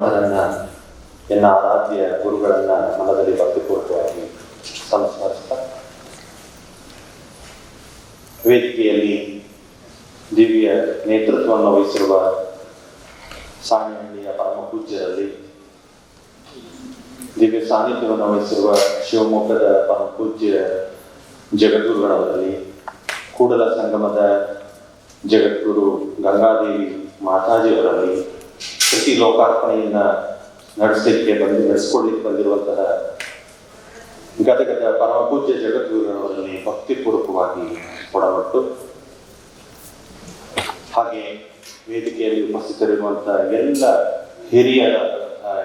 ಅವರನ್ನ ಎಲ್ಲ ಆರಾಧ್ಯ ಗುರುಗಳನ್ನ ಮನದಲ್ಲಿ ಭಕ್ತಿಪೂರ್ವಕವಾಗಿ ಸಂಸ್ಮರಿಸ್ತಾ, ವೇದಿಕೆಯಲ್ಲಿ ದಿವ್ಯ ನೇತೃತ್ವವನ್ನು ವಹಿಸಿರುವ ಸಾಣಿಹಳ್ಳಿಯ ಪರಮ ಪೂಜ್ಯರಲ್ಲಿ, ದಿವ್ಯ ಸಾನ್ನಿಧ್ಯವನ್ನು ವಹಿಸಿರುವ ಶಿವಮೊಗ್ಗದ ಪರಮ ಪೂಜ್ಯ ಜಗದ್ಗುರುಗಳವರಲ್ಲಿ, ಕೂಡಲ ಸಂಗಮದ ಜಗದ್ಗುರು ಗಂಗಾದೇವಿ ಮಾತಾಜಿಯವರಲ್ಲಿ ಪ್ರತಿ ಲೋಕಾರ್ಪಣೆಯನ್ನ ನಡೆಸಲಿಕ್ಕೆ ಬಂದು, ನಡೆಸ್ಕೊಳ್ಳಿಕ್ಕೆ ಬಂದಿರುವಂತಹ ಗದಗದ ಪರಮಪೂಜ್ಯ ಪೂಜ್ಯ ಜಗದ್ಗುರುಗಳವರಲ್ಲಿ ಭಕ್ತಿಪೂರ್ವಕವಾಗಿ ಕೊಡಬಟ್ಟು ಹಾಗೆ ವೇದಿಕೆಯಲ್ಲಿ ಉಪಸ್ಥಿತರಿರುವಂತಹ ಎಲ್ಲ ಹಿರಿಯರ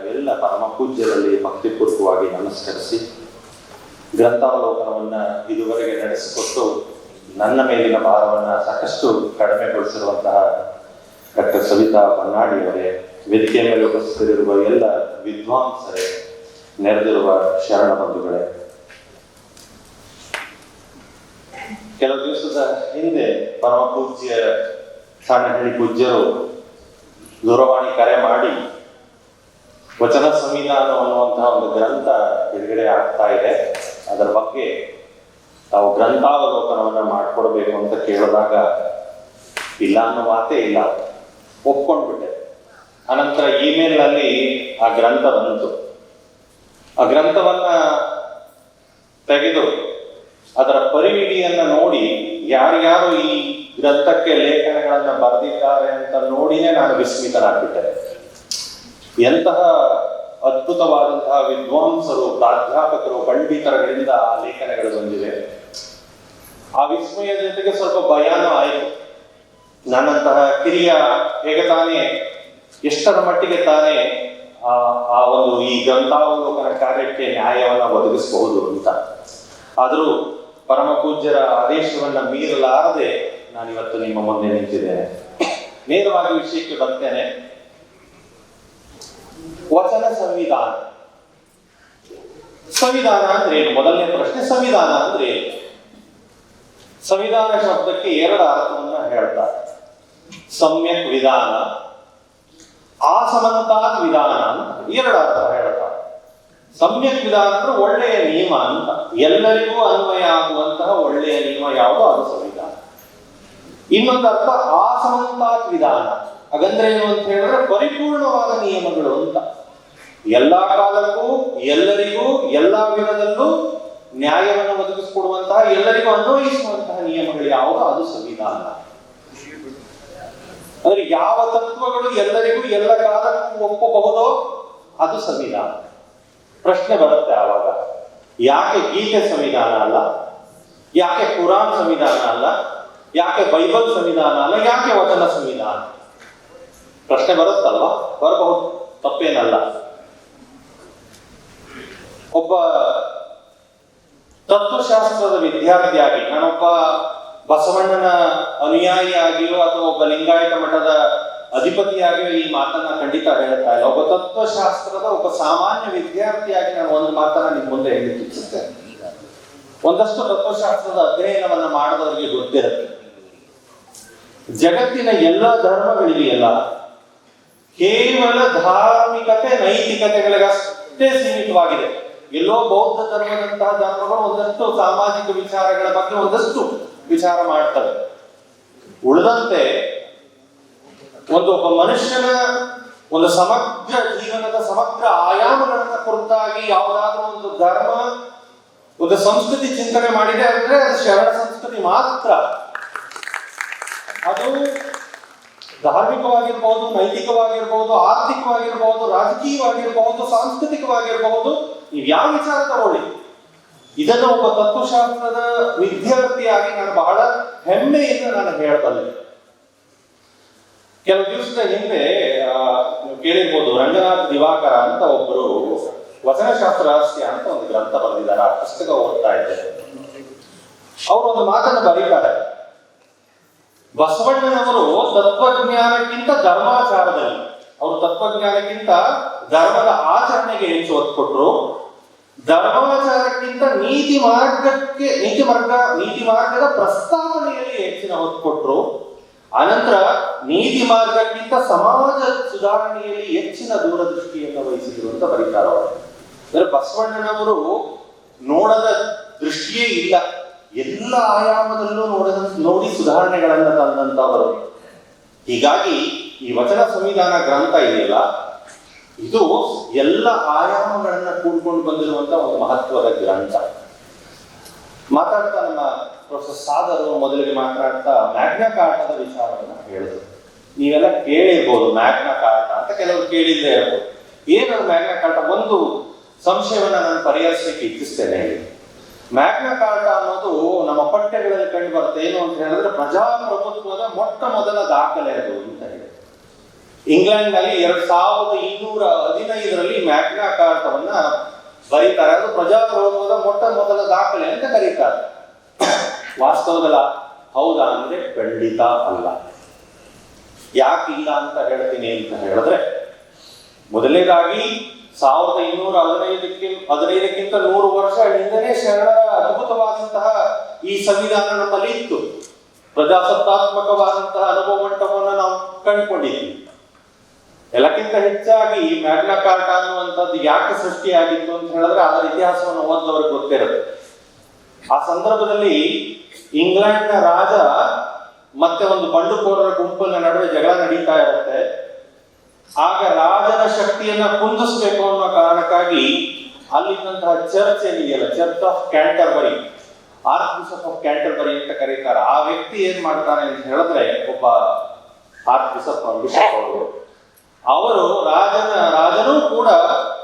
ಎಲ್ಲ ಪರಮಪೂಜ್ಯರಲ್ಲಿ ಭಕ್ತಿಪೂರ್ವಕವಾಗಿ ನಮಸ್ಕರಿಸಿ, ಗ್ರಂಥಾವಲೋಕನವನ್ನ ಇದುವರೆಗೆ ನಡೆಸಿಕೊಟ್ಟು ನನ್ನ ಮೇಲಿನ ಭಾರವನ್ನ ಸಾಕಷ್ಟು ಕಡಿಮೆಗೊಳಿಸಿರುವಂತಹ ಡಾಕ್ಟರ್ ಸವಿತಾ ಬನ್ನಾಡಿಯವರೇ ವೇದಿಕೆಯ ಮೇಲೆ ಉಪಸ್ಥಿತರಿರುವ ಎಲ್ಲ ವಿದ್ವಾಂಸರೇ, ನೆರೆದಿರುವ ಶರಣ ಬಂಧುಗಳೇ. ಕೆಲವು ದಿವಸದ ಹಿಂದೆ ಪರಮ ಪೂಜ್ಯ ಸಣ್ಣಹಳ್ಳಿ ಪೂಜ್ಯರು ದೂರವಾಣಿ ಕರೆ ಮಾಡಿ ವಚನ ಸಂವಿಧಾನ ಅನ್ನುವಂತಹ ಒಂದು ಗ್ರಂಥ ಬಿಡುಗಡೆ ಆಗ್ತಾ ಇದೆ. ಅದರ ಬಗ್ಗೆ ತಾವು ಗ್ರಂಥಾವಲೋಕನವನ್ನ ಮಾಡಿಕೊಡ್ಬೇಕು ಅಂತ ಕೇಳಿದಾಗ, ಇಲ್ಲ ಅನ್ನೋ ಮಾತೇ ಇಲ್ಲ. ಒಪ್ಕೊಂಡ್ಬಿಟ್ಟೆ. ಅನಂತರ ಇಮೇಲ್ನಲ್ಲಿ ಆ ಗ್ರಂಥ ಬಂತು. ಆ ಗ್ರಂಥವನ್ನ ತೆಗೆದು ಅದರ ಪರಿವಿಡಿಯನ್ನು ನೋಡಿ ಯಾರ್ಯಾರು ಈ ಗ್ರಂಥಕ್ಕೆ ಲೇಖನಗಳನ್ನ ಬರೆದಿದ್ದಾರೆ ಅಂತ ನೋಡಿನೇ ನಾನು ವಿಸ್ಮಿತನಾಗ್ಬಿಟ್ಟೆ. ಎಂತಹ ಅದ್ಭುತವಾದಂತಹ ವಿದ್ವಾಂಸರು, ಪ್ರಾಧ್ಯಾಪಕರು, ಪಂಡಿತರುಗಳಿಂದ ಆ ಲೇಖನಗಳು ಬಂದಿವೆ. ಆ ವಿಸ್ಮಯದ ಜೊತೆಗೆ ಸ್ವಲ್ಪ ಭಯಾನೂ ಆಯಿತು. ನನ್ನಂತಹ ಕಿರಿಯ ಹೇಗೆ ತಾನೇ ಎಷ್ಟರ ಮಟ್ಟಿಗೆ ತಾನೇ ಆ ಆ ಒಂದು ಈ ಗ್ರಂಥಾವಲೋಕನ ಕಾರ್ಯಕ್ಕೆ ನ್ಯಾಯವನ್ನು ಒದಗಿಸಬಹುದು ಅಂತ. ಆದರೂ ಪರಮ ಪೂಜ್ಯರ ಆದೇಶವನ್ನ ಮೀರಲಾರದೆ ನಾನಿವತ್ತು ನಿಮ್ಮ ಮುಂದೆ ನಿಂತಿದ್ದೇನೆ. ನೇರವಾಗಿ ವಿಷಯಕ್ಕೆ ಬರ್ತೇನೆ ವಚನ ಸಂವಿಧಾನ. ಸಂವಿಧಾನ ಅಂದ್ರೆ ಏನು? ಮೊದಲನೇ ಪ್ರಶ್ನೆ, ಸಂವಿಧಾನ ಅಂದ್ರೆ ಏನು? ಸಂವಿಧಾನ ಶಬ್ದಕ್ಕೆ ಎರಡು ಅರ್ಥವನ್ನ ಹೇಳ್ತಾರೆ. ಸಮ್ಯಕ್ ವಿಧಾನ, ಆಸಮಂತಾತ್ ವಿಧಾನ ಅಂತ ಎರಡು ಅರ್ಥ ಹೇಳ್ತಾರೆ ಸಮ್ಯಕ್ ವಿಧಾನ ಅಂದ್ರೆ ಒಳ್ಳೆಯ ನಿಯಮ ಅಂತ. ಎಲ್ಲರಿಗೂ ಅನ್ವಯ ಆಗುವಂತಹ ಒಳ್ಳೆಯ ನಿಯಮ ಯಾವುದು ಅದು ಸಂವಿಧಾನ. ಇನ್ನೊಂದು ಅರ್ಥ ಆಸಮಂತಾತ್ ವಿಧಾನ. ಹಾಗಂದ್ರೆ ಏನು ಅಂತ ಹೇಳಿದ್ರೆ ಪರಿಪೂರ್ಣವಾದ ನಿಯಮಗಳು ಅಂತ. ಎಲ್ಲಾ ಕಾಲಕ್ಕೂ, ಎಲ್ಲರಿಗೂ, ಎಲ್ಲಾ ವಿಧದಲ್ಲೂ ನ್ಯಾಯವನ್ನು ಒದಗಿಸಿಕೊಡುವಂತಹ, ಎಲ್ಲರಿಗೂ ಅನ್ವಯಿಸುವಂತಹ ನಿಯಮಗಳು ಯಾವುದು ಅದು ಸಂವಿಧಾನ. ಅಂದ್ರೆ ಯಾವ ತತ್ವಗಳು ಎಲ್ಲರಿಗೂ ಎಲ್ಲ ಕಾಲಕ್ಕೂ ಒಪ್ಪಬಹುದೋ ಅದು ಸಂವಿಧಾನ. ಪ್ರಶ್ನೆ ಬರುತ್ತೆ ಆವಾಗ. ಯಾಕೆ ಗೀತೆ ಸಂವಿಧಾನ ಅಲ್ಲ? ಯಾಕೆ ಕುರಾನ್ ಸಂವಿಧಾನ ಅಲ್ಲ? ಯಾಕೆ ಬೈಬಲ್ ಸಂವಿಧಾನ ಅಲ್ಲ? ಯಾಕೆ ವಚನ ಸಂವಿಧಾನ? ಪ್ರಶ್ನೆ ಬರುತ್ತಲ್ವಾ? ಬರಬಹುದು. ತಪ್ಪೇನಲ್ಲ. ಒಬ್ಬ ತತ್ವಶಾಸ್ತ್ರದ ವಿದ್ಯಾರ್ಥಿಯಾಗಿ ನಾನೊಬ್ಬ ಬಸವಣ್ಣನ ಅನುಯಾಯಿಯಾಗಿಯೋ ಅಥವಾ ಒಬ್ಬ ಲಿಂಗಾಯತ ಮಠದ ಅಧಿಪತಿಯಾಗಿಯೋ ಈ ಮಾತನ್ನ ಖಂಡಿತ ಹೇಳ್ತಾ ಇಲ್ಲ. ಒಬ್ಬ ತತ್ವಶಾಸ್ತ್ರದ, ಒಬ್ಬ ಸಾಮಾನ್ಯ ವಿದ್ಯಾರ್ಥಿಯಾಗಿ ನಾನು ಒಂದು ಮಾತನ್ನ ನಿಮ್ ಮುಂದೆ ಹೇಳಲಿಕ್ಕೆ ಇಚ್ಛಿಸ್ತೇನೆ ಒಂದಷ್ಟು ತತ್ವಶಾಸ್ತ್ರದ ಅಧ್ಯಯನವನ್ನ ಮಾಡಿದವರಿಗೆ ಗೊತ್ತಿರುತ್ತೆ. ಜಗತ್ತಿನ ಎಲ್ಲ ಧರ್ಮಗಳಿವೆಯಲ್ಲ. ಕೇವಲ ಧಾರ್ಮಿಕತೆ ನೈತಿಕತೆಗಳಿಗಷ್ಟೇ ಸೀಮಿತವಾಗಿದೆ. ಎಲ್ಲೋ ಬೌದ್ಧ ಧರ್ಮದಂತಹ ಧರ್ಮಗಳು ಒಂದಷ್ಟು ಸಾಮಾಜಿಕ ವಿಚಾರಗಳ ಬಗ್ಗೆ ಒಂದಷ್ಟು ವಿಚಾರ ಮಾಡ್ತವೆ ಉಳಿದಂತೆ ಒಂದು ಒಬ್ಬ ಮನುಷ್ಯನ ಒಂದು ಸಮಗ್ರ ಜೀವನದ ಸಮಗ್ರ ಆಯಾಮಗಳನ್ನ ಕುರಿತಾಗಿ ಯಾವುದಾದ್ರೂ ಒಂದು ಧರ್ಮ, ಒಂದು ಸಂಸ್ಕೃತಿ ಚಿಂತನೆ ಮಾಡಿದೆ ಅಂದ್ರೆ ಅದು ಶರಣ ಸಂಸ್ಕೃತಿ ಮಾತ್ರ. ಅದು ಧಾರ್ಮಿಕವಾಗಿರ್ಬಹುದು ನೈತಿಕವಾಗಿರ್ಬಹುದು ಆರ್ಥಿಕವಾಗಿರ್ಬಹುದು ರಾಜಕೀಯವಾಗಿರ್ಬಹುದು ಸಾಂಸ್ಕೃತಿಕವಾಗಿರ್ಬಹುದು ನೀವು ಯಾವ ವಿಚಾರ ತಗೊಳ್ಳಿ? ಇದನ್ನು ಒಬ್ಬ ತತ್ವಶಾಸ್ತ್ರದ ವಿದ್ಯಾರ್ಥಿಯಾಗಿ ನಾನು ಬಹಳ ಹೆಮ್ಮೆಯಿಂದ ನಾನು ಹೇಳಬಲ್ಲೆ. ಕೆಲವು ದಿವಸದ ಹಿಂದೆ ಕೇಳಿರ್ಬೋದು, ರಂಗನಾಥ್ ದಿವಾಕರ ಅಂತ ಒಬ್ಬರು ವಚನಶಾಸ್ತ್ರ ರಹಸ್ಯ ಅಂತ ಒಂದು ಗ್ರಂಥ ಬರೆದಿದ್ದಾರೆ, ಆ ಪುಸ್ತಕ ಓದ್ತಾ ಇದ್ದೆ ಅವರು ಒಂದು ಮಾತನ್ನು ಬರೀತಾರೆ. ಬಸವಣ್ಣನವರು ತತ್ವಜ್ಞಾನಕ್ಕಿಂತ ಧರ್ಮಾಚಾರದಲ್ಲಿ, ಅವರು ತತ್ವಜ್ಞಾನಕ್ಕಿಂತ ಧರ್ಮದ ಆಚರಣೆಗೆ ಹೆಚ್ಚು ಒತ್ತು ಕೊಟ್ಟರು ಧರ್ಮಾಚಾರಕ್ಕಿಂತ ನೀತಿ ಮಾರ್ಗಕ್ಕೆ, ನೀತಿ ಮಾರ್ಗ, ನೀತಿ ಮಾರ್ಗದ ಪ್ರಸ್ತಾವನೆಯಲ್ಲಿ ಹೆಚ್ಚಿನ ಒತ್ತು ಕೊಟ್ಟರು ಅನಂತರ ನೀತಿ ಮಾರ್ಗಕ್ಕಿಂತ ಸಮಾಜ ಸುಧಾರಣೆಯಲ್ಲಿ ಹೆಚ್ಚಿನ ದೂರದೃಷ್ಟಿಯನ್ನು ವಹಿಸಿದ್ರು ಅಂತ ಬರೀತಾರ ಅವರು. ಅಂದ್ರೆ ಬಸವಣ್ಣನವರು ನೋಡದ ದೃಷ್ಟಿಯೇ ಇಲ್ಲ. ಎಲ್ಲ ಆಯಾಮದಲ್ಲೂ ನೋಡದ, ನೋಡಿ ಸುಧಾರಣೆಗಳನ್ನ ತಂದಂತವರು. ಹೀಗಾಗಿ ಈ ವಚನ ಸಂವಿಧಾನ ಗ್ರಂಥ ಇದೆಯಲ್ಲ ಇದು ಎಲ್ಲ ಆಯಾಮಗಳನ್ನ ಕೂಡ್ಕೊಂಡು ಬಂದಿರುವಂತ ಒಂದು ಮಹತ್ವದ ಗ್ರಂಥ. ಮಾತಾಡ್ತಾ ನಮ್ಮ ಪ್ರೊಫೆಸರ್ ಸಾದರು ಮೊದಲಿಗೆ ಮಾತಾಡ್ತಾ ಮ್ಯಾಗ್ನ ಕಾರ್ಟದ ವಿಚಾರವನ್ನ ಹೇಳಿದ್ರು. ನೀವೆಲ್ಲ ಕೇಳಿರ್ಬೋದು ಮ್ಯಾಗ್ನ ಕಾರ್ಟ ಅಂತ ಕೆಲವರು ಕೇಳಿದ್ದೇ ಇರ್ಬೋದು. ಏನು ಮ್ಯಾಗ್ನ ಕಾರ್ಟ ಒಂದು ಸಂಶಯವನ್ನ ನಾನು ಪರಿಹರಿಸಲಿಕ್ಕೆ ಇಚ್ಛಿಸ್ತೇನೆ. ಮ್ಯಾಗ್ನ ಕಾರ್ಟ ಅನ್ನೋದು ನಮ್ಮ ಪಠ್ಯಗಳಲ್ಲಿ ಕಂಡು ಬರುತ್ತೆ. ಏನು ಅಂತ ಹೇಳಿದ್ರೆ ಪ್ರಜಾಪ್ರಭುತ್ವದ ಮೊಟ್ಟ ಮೊದಲ ದಾಖಲೆ ಅದು ಅಂತ ಹೇಳಿ. ಇಂಗ್ಲೆಂಡ್ನಲ್ಲಿ ಎರಡ್ ಸಾವಿರದ ಇನ್ನೂರ ಹದಿನೈದರಲ್ಲಿ ಮ್ಯಾಗ್ನಾ ಕಾರ್ಟವನ್ನ ಬರೀತಾರೆ. ಅದು ಪ್ರಜಾಪ್ರಭುತ್ವದ ಮೊಟ್ಟ ಮೊದಲ ದಾಖಲೆ ಅಂತ ಕರೀತಾರೆ. ವಾಸ್ತವದಲ್ಲ, ಹೌದಾ ಅಂದ್ರೆ ಖಂಡಿತ ಅಲ್ಲ. ಯಾಕೆ ಇಲ್ಲ ಅಂತ ಹೇಳ್ತೀನಿ ಅಂತ ಹೇಳಿದ್ರೆ, ಮೊದಲನೇದಾಗಿ ಸಾವಿರದ ಇನ್ನೂರ ಹದಿನೈದಕ್ಕೆ, ಹದಿನೈದಕ್ಕಿಂತ ನೂರು ವರ್ಷ ಹಿಂದನೇ ಶರಣರ ಅದ್ಭುತವಾದಂತಹ ಈ ಸಂವಿಧಾನ ನಮ್ಮಲ್ಲಿ ಇತ್ತು. ಪ್ರಜಾಸತ್ತಾತ್ಮಕವಾದಂತಹ ಅನುಭವ ಮಂಟಪವನ್ನು ನಾವು ಕಂಡುಕೊಂಡಿದ್ವಿ. ಎಲ್ಲಕ್ಕಿಂತ ಹೆಚ್ಚಾಗಿ ಮ್ಯಾಗ್ನಾ ಕಾರ್ಟ ಅನ್ನುವಂಥದ್ದು ಯಾಕೆ ಸೃಷ್ಟಿಯಾಗಿತ್ತು ಅಂತ ಹೇಳಿದ್ರೆ ಅದರ ಇತಿಹಾಸವನ್ನು ಓದಿದವ್ರಿಗೆ ಗೊತ್ತಿರುತ್ತೆ. ಆ ಸಂದರ್ಭದಲ್ಲಿ ಇಂಗ್ಲೆಂಡ್ನ ರಾಜ ಮತ್ತೆ ಒಂದು ಬಂಡುಕೋರರ ಗುಂಪಿನ ನಡುವೆ ಜಗಳ ನಡೀತಾ ಇರುತ್ತೆ. ಆಗ ರಾಜನ ಶಕ್ತಿಯನ್ನ ಕುಂದಿಸ್ಬೇಕು ಅನ್ನೋ ಕಾರಣಕ್ಕಾಗಿ ಅಲ್ಲಿದ್ದಂತಹ ಚರ್ಚ್ ಏನಿದೆಯಲ್ಲ, church of Canterbury archbishop of Canterbury ಅಂತ ಕರೀತಾರೆ. ಆ ವ್ಯಕ್ತಿ ಏನ್ ಮಾಡ್ತಾನೆ ಅಂತ ಹೇಳಿದ್ರೆ ಒಬ್ಬ ಆರ್ಕ್ ಬಿಷಪ್ ಅವರು ಅವರು ರಾಜನ, ರಾಜನೂ ಕೂಡ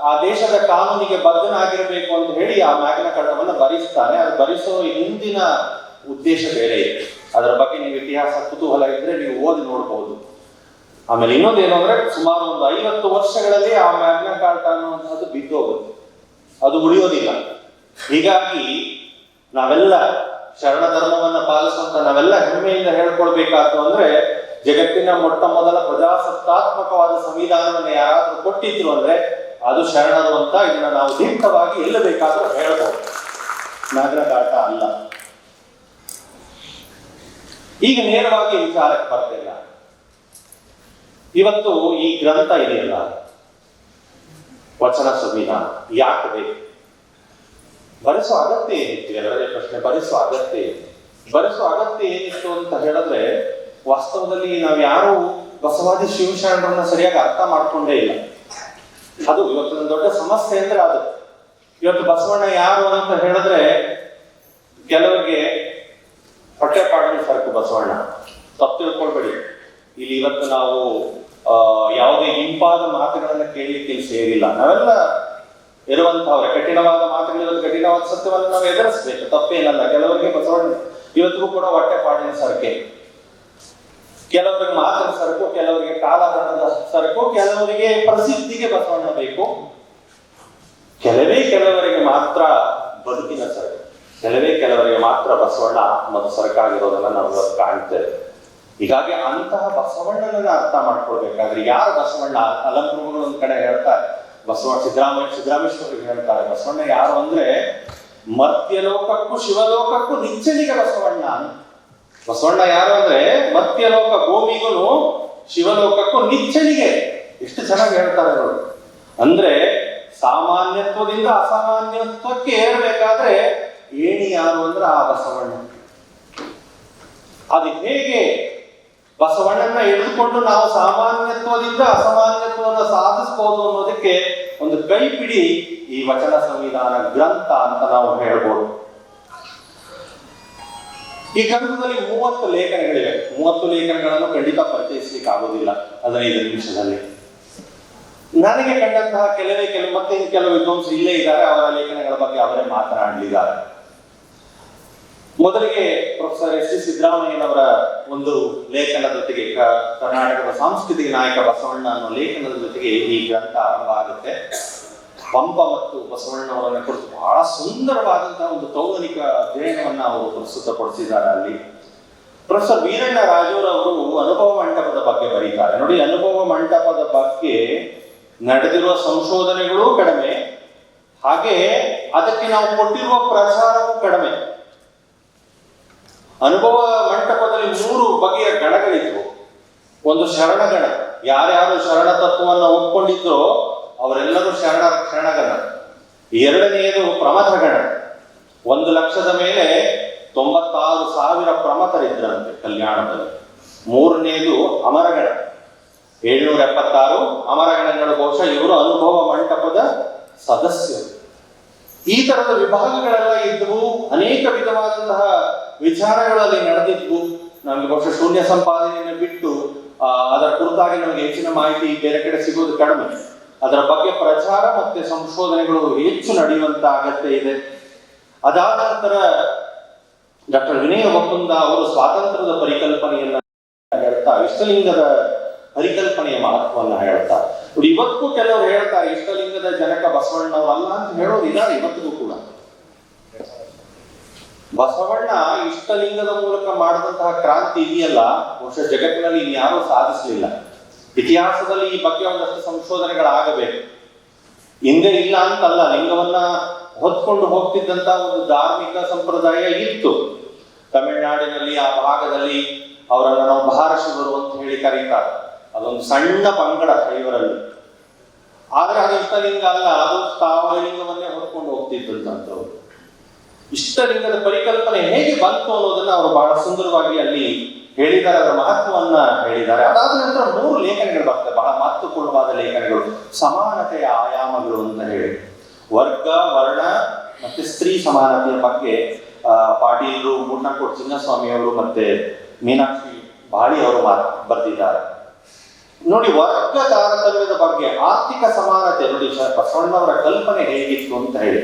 ಆ ದೇಶದ ಕಾನೂನಿಗೆ ಬದ್ಧನಾಗಿರಬೇಕು ಅಂತ ಹೇಳಿ ಆ ಮ್ಯಾಗ್ನ ಕಡವನ್ನು ಭರಿಸ್ತಾನೆ ಅದು ಭರಿಸೋ ಹಿಂದಿನ ಉದ್ದೇಶ ಬೇರೆ ಇದೆ ಅದರ ಬಗ್ಗೆ ನೀವು ಇತಿಹಾಸ ಕುತೂಹಲ ಇದ್ರೆ ನೀವು ಓದಿ ನೋಡಬಹುದು ಆಮೇಲೆ ಇನ್ನೊಂದೇನು ಅಂದ್ರೆ ಸುಮಾರು ಒಂದು ಐವತ್ತು ವರ್ಷಗಳಲ್ಲಿ ಆ ಮ್ಯಾಗ್ನ ಕಾರ್ಟ ಅನ್ನುವಂಥದ್ದು ಬಿದ್ದೋಗುತ್ತೆ. ಅದು ಉಳಿಯೋದಿಲ್ಲ. ಹೀಗಾಗಿ ನಾವೆಲ್ಲ ಶರಣ ಧರ್ಮವನ್ನ ಪಾಲಿಸುವಂತ ನಾವೆಲ್ಲ ಹೆಮ್ಮೆಯಿಂದ ಹೇಳ್ಕೊಳ್ಬೇಕಾಯ್ತು ಅಂದ್ರೆ ಜಗತ್ತಿನ ಮೊಟ್ಟ ಮೊದಲ ಪ್ರಜಾಸತ್ತಾತ್ಮಕವಾದ ಸಂವಿಧಾನವನ್ನು ಯಾರಾದರೂ ಕೊಟ್ಟಿದ್ರು ಅಂದ್ರೆ ಅದು ಶರಣರು ಅಂತ ಇದನ್ನ ನಾವು ದೀಪ್ತವಾಗಿ ಎಲ್ಲ ಬೇಕಾದ್ರೂ ಹೇಳಬಹುದು. ನಗರದಾಟ ಅಲ್ಲ. ಈಗ ನೇರವಾಗಿ ವಿಚಾರಕ್ಕೆ ಬರ್ತಿಲ್ಲ. ಇವತ್ತು ಈ ಗ್ರಂಥ ಇದೆಯಲ್ಲ? ವಚನ ಸಂವಿಧಾನ. ಯಾಕೆ ಬೇಕು? ಬರೆಸೋ ಅಗತ್ಯ ಏನಿತ್ತು? ಎರಡನೇ ಪ್ರಶ್ನೆ ಬರೆಸುವ ಅಗತ್ಯ ಏನು ಬರೆಸೋ ಅಗತ್ಯ ಏನಿತ್ತು ಅಂತ ಹೇಳಿದ್ರೆ ವಾಸ್ತವದಲ್ಲಿ ನಾವು ಯಾರು ಬಸವಾದಿ ಶಿವಶರಣರನ್ನ ಸರಿಯಾಗಿ ಅರ್ಥ ಮಾಡ್ಕೊಂಡೇ ಇಲ್ಲ. ಅದು ಇವತ್ತಿನ ದೊಡ್ಡ ಸಮಸ್ಯೆ ಅಂದ್ರೆ ಅದು. ಇವತ್ತು ಬಸವಣ್ಣ ಯಾರು ಅಂತ ಹೇಳಿದ್ರೆ ಕೆಲವರಿಗೆ ಹೊಟ್ಟೆ ಪಾಡಿನ ಸರಕು ಬಸವಣ್ಣ. ತಪ್ಪು ತಿಳ್ಕೊಳ್ಬೇಡಿ. ಇಲ್ಲಿ ಇವತ್ತು ನಾವು ಯಾವುದೇ ಇಂಪಾದ ಮಾತುಗಳನ್ನ ಕೇಳಲಿಕ್ಕೆ ಸೇರಿಲ್ಲ. ನಾವೆಲ್ಲ ಇರುವಂತಹವ್ರೆ. ಕಠಿಣವಾದ ಮಾತುಗಳು ಕಠಿಣವಾದ ಸತ್ಯವನ್ನು ನಾವು ಎದುರಿಸ್ಬೇಕು. ತಪ್ಪೇನಲ್ಲ ಕೆಲವರಿಗೆ ಬಸವಣ್ಣ, ಇವತ್ತಿಗೂ ಕೂಡ ಹೊಟ್ಟೆ ಪಾಡಿನ ಸರಕೆ. ಕೆಲವರಿಗೆ ಮಾತಿನ ಸರಕು, ಕೆಲವರಿಗೆ ಕಾಲಹರಣದ ಸರಕು, ಕೆಲವರಿಗೆ ಪ್ರಸಿದ್ಧಿಗೆ ಬಸವಣ್ಣ ಬೇಕು. ಕೆಲವೇ ಕೆಲವರಿಗೆ ಮಾತ್ರ ಬದುಕಿನ ಸರಕು. ಕೆಲವೇ ಕೆಲವರಿಗೆ ಮಾತ್ರ ಬಸವಣ್ಣ ಆತ್ಮದ ಸರಕಾಗಿರೋದನ್ನ ನಾವು ಇವತ್ತು ಕಾಣ್ತೇವೆ. ಹೀಗಾಗಿ ಅಂತಹ ಬಸವಣ್ಣನನ್ನ ಅರ್ಥ ಮಾಡ್ಕೊಳ್ಬೇಕಾದ್ರೆ ಯಾರು ಬಸವಣ್ಣ? ಅಲಂಕೃಗಳು ಒಂದ್ ಕಡೆ ಹೇಳ್ತಾರೆ. ಬಸವ ಸಿದ್ದರಾಮಯ್ಯ ಸಿದ್ದರಾಮೇಶ್ವರಿಗೆ ಹೇಳ್ತಾರೆ. ಬಸವಣ್ಣ ಯಾರು ಅಂದ್ರೆ ಮರ್ತ್ಯಲೋಕಕ್ಕೂ ಶಿವಲೋಕಕ್ಕೂ ನಿಚ್ಚಲಿಗೆ ಬಸವಣ್ಣ ಅಂತ. ಬಸವಣ್ಣ ಯಾರು ಅಂದ್ರೆ ಲೋಕ ಭೂಮಿಗೂ ಶಿವಲೋಕಕ್ಕೂ ನಿಚ್ಚಣಿಗೆ ಎಷ್ಟು ಚೆನ್ನಾಗಿ ಹೇಳ್ತಾರೆ ಅವರು ಅಂದ್ರೆ ಸಾಮಾನ್ಯತ್ವದಿಂದ ಅಸಾಮಾನ್ಯತ್ವಕ್ಕೆ ಏರ್ಬೇಕಾದ್ರೆ ಏಣಿ ಯಾರು ಅಂದ್ರೆ ಆ ಬಸವಣ್ಣ. ಅದು ಹೇಗೆ ಬಸವಣ್ಣನ ಎಳೆದುಕೊಂಡು ನಾವು ಸಾಮಾನ್ಯತ್ವದಿಂದ ಅಸಾಮಾನ್ಯತ್ವವನ್ನು ಸಾಧಿಸಬಹುದು ಅನ್ನೋದಕ್ಕೆ ಒಂದು ಕೈಪಿಡಿ ಈ ವಚನ ಸಂವಿಧಾನ ಗ್ರಂಥ ಅಂತ ನಾವು ಹೇಳ್ಬೋದು. ಈ ಗ್ರಂಥದಲ್ಲಿ ಮೂವತ್ತು ಲೇಖನಗಳಿವೆ. ಮೂವತ್ತು ಲೇಖನಗಳನ್ನು ಖಂಡಿತ ಪರಿಚಯಿಸಲಿಕ್ಕೆ ಆಗೋದಿಲ್ಲ ಹದಿನೈದು ನಿಮಿಷದಲ್ಲಿ. ನನಗೆ ಕಂಡಂತಹ ಕೆಲವೇ ಕೆಲವು, ಮತ್ತೆ ಕೆಲವು ವಿದ್ವಾಂಸರು ಇಲ್ಲೇ ಇದ್ದಾರೆ, ಅವರ ಲೇಖನಗಳ ಬಗ್ಗೆ ಅವರೇ ಮಾತನಾಡಲಿದ್ದಾರೆ ಮೊದಲಿಗೆ ಪ್ರೊಫೆಸರ್ ಎಸ್ ಸಿ ಸಿದ್ದರಾಮಯ್ಯನವರ ಒಂದು ಲೇಖನದ ಜೊತೆಗೆ ಕರ್ನಾಟಕದ ಸಾಂಸ್ಕೃತಿಕ ನಾಯಕ ಬಸವಣ್ಣ ಅನ್ನೋ ಲೇಖನದ ಜೊತೆಗೆ ಈ ಗ್ರಂಥ ಆರಂಭ ಆಗುತ್ತೆ. ಪಂಪ ಮತ್ತು ಬಸವಣ್ಣವರನ್ನ ಕುರಿತು ಬಹಳ ಸುಂದರವಾದಂತಹ ಒಂದು ತೌಲನಿಕ ಅಧ್ಯಯನವನ್ನ ಅವರು ಪ್ರಸ್ತುತಪಡಿಸಿದ್ದಾರೆ ಅಲ್ಲಿ. ಪ್ರೊಫೆಸರ್ ವೀರಣ್ಣ ರಾಜೂರವರು ಅನುಭವ ಮಂಟಪದ ಬಗ್ಗೆ ಬರೀತಾರೆ. ನೋಡಿ, ಅನುಭವ ಮಂಟಪದ ಬಗ್ಗೆ ನಡೆದಿರುವ ಸಂಶೋಧನೆಗಳು ಕಡಿಮೆ. ಹಾಗೆ ಅದಕ್ಕೆ ನಾವು ಕೊಟ್ಟಿರುವ ಪ್ರಚಾರವೂ ಕಡಿಮೆ. ಅನುಭವ ಮಂಟಪದಲ್ಲಿ ಮೂರು ಬಗೆಯ ಗಣಗಳಿದ್ವು. ಒಂದು ಶರಣಗಣ. ಯಾರ್ಯಾರು ಶರಣ ತತ್ವವನ್ನು ಒಪ್ಕೊಂಡಿದ್ರೋ ಅವರೆಲ್ಲರೂ ಶರಣ ಶರಣಗಣ. ಎರಡನೆಯದು ಪ್ರಮಥಗಣ. ಒಂದು ಲಕ್ಷದ ಮೇಲೆ ತೊಂಬತ್ತಾರು ಸಾವಿರ ಪ್ರಮಥರಿದ್ರಂತೆ ಕಲ್ಯಾಣದಲ್ಲಿ. ಮೂರನೆಯದು ಅಮರಗಣ. ಏಳ್ನೂರ ಎಪ್ಪತ್ತಾರು ಅಮರಗಣಗಳು ಬಹುಶಃ ಇವರು ಅನುಭವ ಮಂಟಪದ ಸದಸ್ಯರು. ಈ ತರದ ವಿಭಾಗಗಳೆಲ್ಲ ಇದ್ವು, ಅನೇಕ ವಿಧವಾದಂತಹ ವಿಚಾರಗಳಲ್ಲಿ ನಡೆದಿದ್ವು. ನಮಗೆ ಬಹುಶಃ ಶೂನ್ಯ ಸಂಪಾದನೆಯನ್ನು ಬಿಟ್ಟು ಅದರ ಕುರಿತಾಗಿ ನಮಗೆ ಹೆಚ್ಚಿನ ಮಾಹಿತಿ ಬೇರೆ ಕಡೆ ಸಿಗೋದು ಕಡಿಮೆ. ಅದರ ಬಗ್ಗೆ ಪ್ರಚಾರ ಮತ್ತೆ ಸಂಶೋಧನೆಗಳು ಹೆಚ್ಚು ನಡೆಯುವಂತ ಅಗತ್ಯ ಇದೆ. ಅದಾದ ನಂತರ ಡಾಕ್ಟರ್ ವಿನಯ ಒಪ್ಪಂದ ಅವರು ಸ್ವಾತಂತ್ರ್ಯದ ಪರಿಕಲ್ಪನೆಯನ್ನ ಹೇಳ್ತಾ ಇಷ್ಟಲಿಂಗದ ಪರಿಕಲ್ಪನೆಯ ಮಹತ್ವವನ್ನು ಹೇಳ್ತಾ. ಇವತ್ತು ಕೆಲವರು ಹೇಳ್ತಾ ಇಷ್ಟಲಿಂಗದ ಜನಕ ಬಸವಣ್ಣವರು ಅಲ್ಲ ಅಂತ ಹೇಳೋರು ಇದ್ದಾರೆ ಇವತ್ತಿಗೂ ಕೂಡ. ಬಸವಣ್ಣ ಇಷ್ಟಲಿಂಗದ ಮೂಲಕ ಮಾಡಿದಂತಹ ಕ್ರಾಂತಿ ಇದೆಯಲ್ಲ, ಬಹುಶಃ ಜಗತ್ತಿನಲ್ಲಿ ಇನ್ಯಾರೂ ಸಾಧಿಸಲಿಲ್ಲ. ಇತಿಹಾಸದಲ್ಲಿ ಈ ಬಗ್ಗೆ ಒಂದಷ್ಟು ಸಂಶೋಧನೆಗಳಾಗಬೇಕು. ಹಿಂದೆ ಇಲ್ಲ ಅಂತಲ್ಲ, ಲಿಂಗವನ್ನ ಹೊತ್ಕೊಂಡು ಹೋಗ್ತಿದ್ದಂತ ಒಂದು ಧಾರ್ಮಿಕ ಸಂಪ್ರದಾಯ ಇತ್ತು. ತಮಿಳುನಾಡಿನಲ್ಲಿ, ಆ ಭಾಗದಲ್ಲಿ ಅವರನ್ನು ನಾವು ಮಹಾರಾಷ್ಟ್ರದವರು ಅಂತ ಹೇಳಿ ಕರೀತಾರೆ. ಅದೊಂದು ಸಣ್ಣ ಪಂಗಡ ಇವರಲ್ಲಿ ಆದ್ರೆ ಅದು ಇಷ್ಟಲಿಂಗ ಅಲ್ಲ, ಅದು ಸ್ಥಾವರ ಲಿಂಗವನ್ನೇ ಹೊತ್ಕೊಂಡು ಹೋಗ್ತಿದ್ದಂತವ್ರು ಇಷ್ಟಲಿಂಗದ ಪರಿಕಲ್ಪನೆ ಹೇಗೆ ಬಂತು ಅನ್ನೋದನ್ನ ಅವರು ಬಹಳ ಸುಂದರವಾಗಿ ಅಲ್ಲಿ ಹೇಳಿದ್ದಾರೆ, ಅದರ ಮಹತ್ವವನ್ನ ಹೇಳಿದ್ದಾರೆ. ಅದಾದ ನಂತರ ಮೂರು ಲೇಖನಗಳು ಬರ್ತವೆ, ಬಹಳ ಮಹತ್ವಪೂರ್ಣವಾದ ಲೇಖನಗಳು. ಸಮಾನತೆಯ ಆಯಾಮಗಳು ಅಂತ ಹೇಳಿ. ವರ್ಗ, ವರ್ಣ ಮತ್ತೆ ಸ್ತ್ರೀ ಸಮಾನತೆಯ ಬಗ್ಗೆ ಪಾಟೀಲರು, ಮುನ್ನಕೋಟ್ ಚಿನ್ನಸ್ವಾಮಿಯವರು ಮತ್ತೆ ಮೀನಾಕ್ಷಿ ಬಾಳಿ ಅವರು ಮಾತು, ಬರೆದಿದ್ದಾರೆ. ನೋಡಿ, ವರ್ಗ ತಾರತಮ್ಯದ ಬಗ್ಗೆ, ಆರ್ಥಿಕ ಸಮಾನತೆ, ನೋಡಿ ಬಸವಣ್ಣವರ ಕಲ್ಪನೆ ಹೇಗಿತ್ತು ಅಂತ ಹೇಳಿ.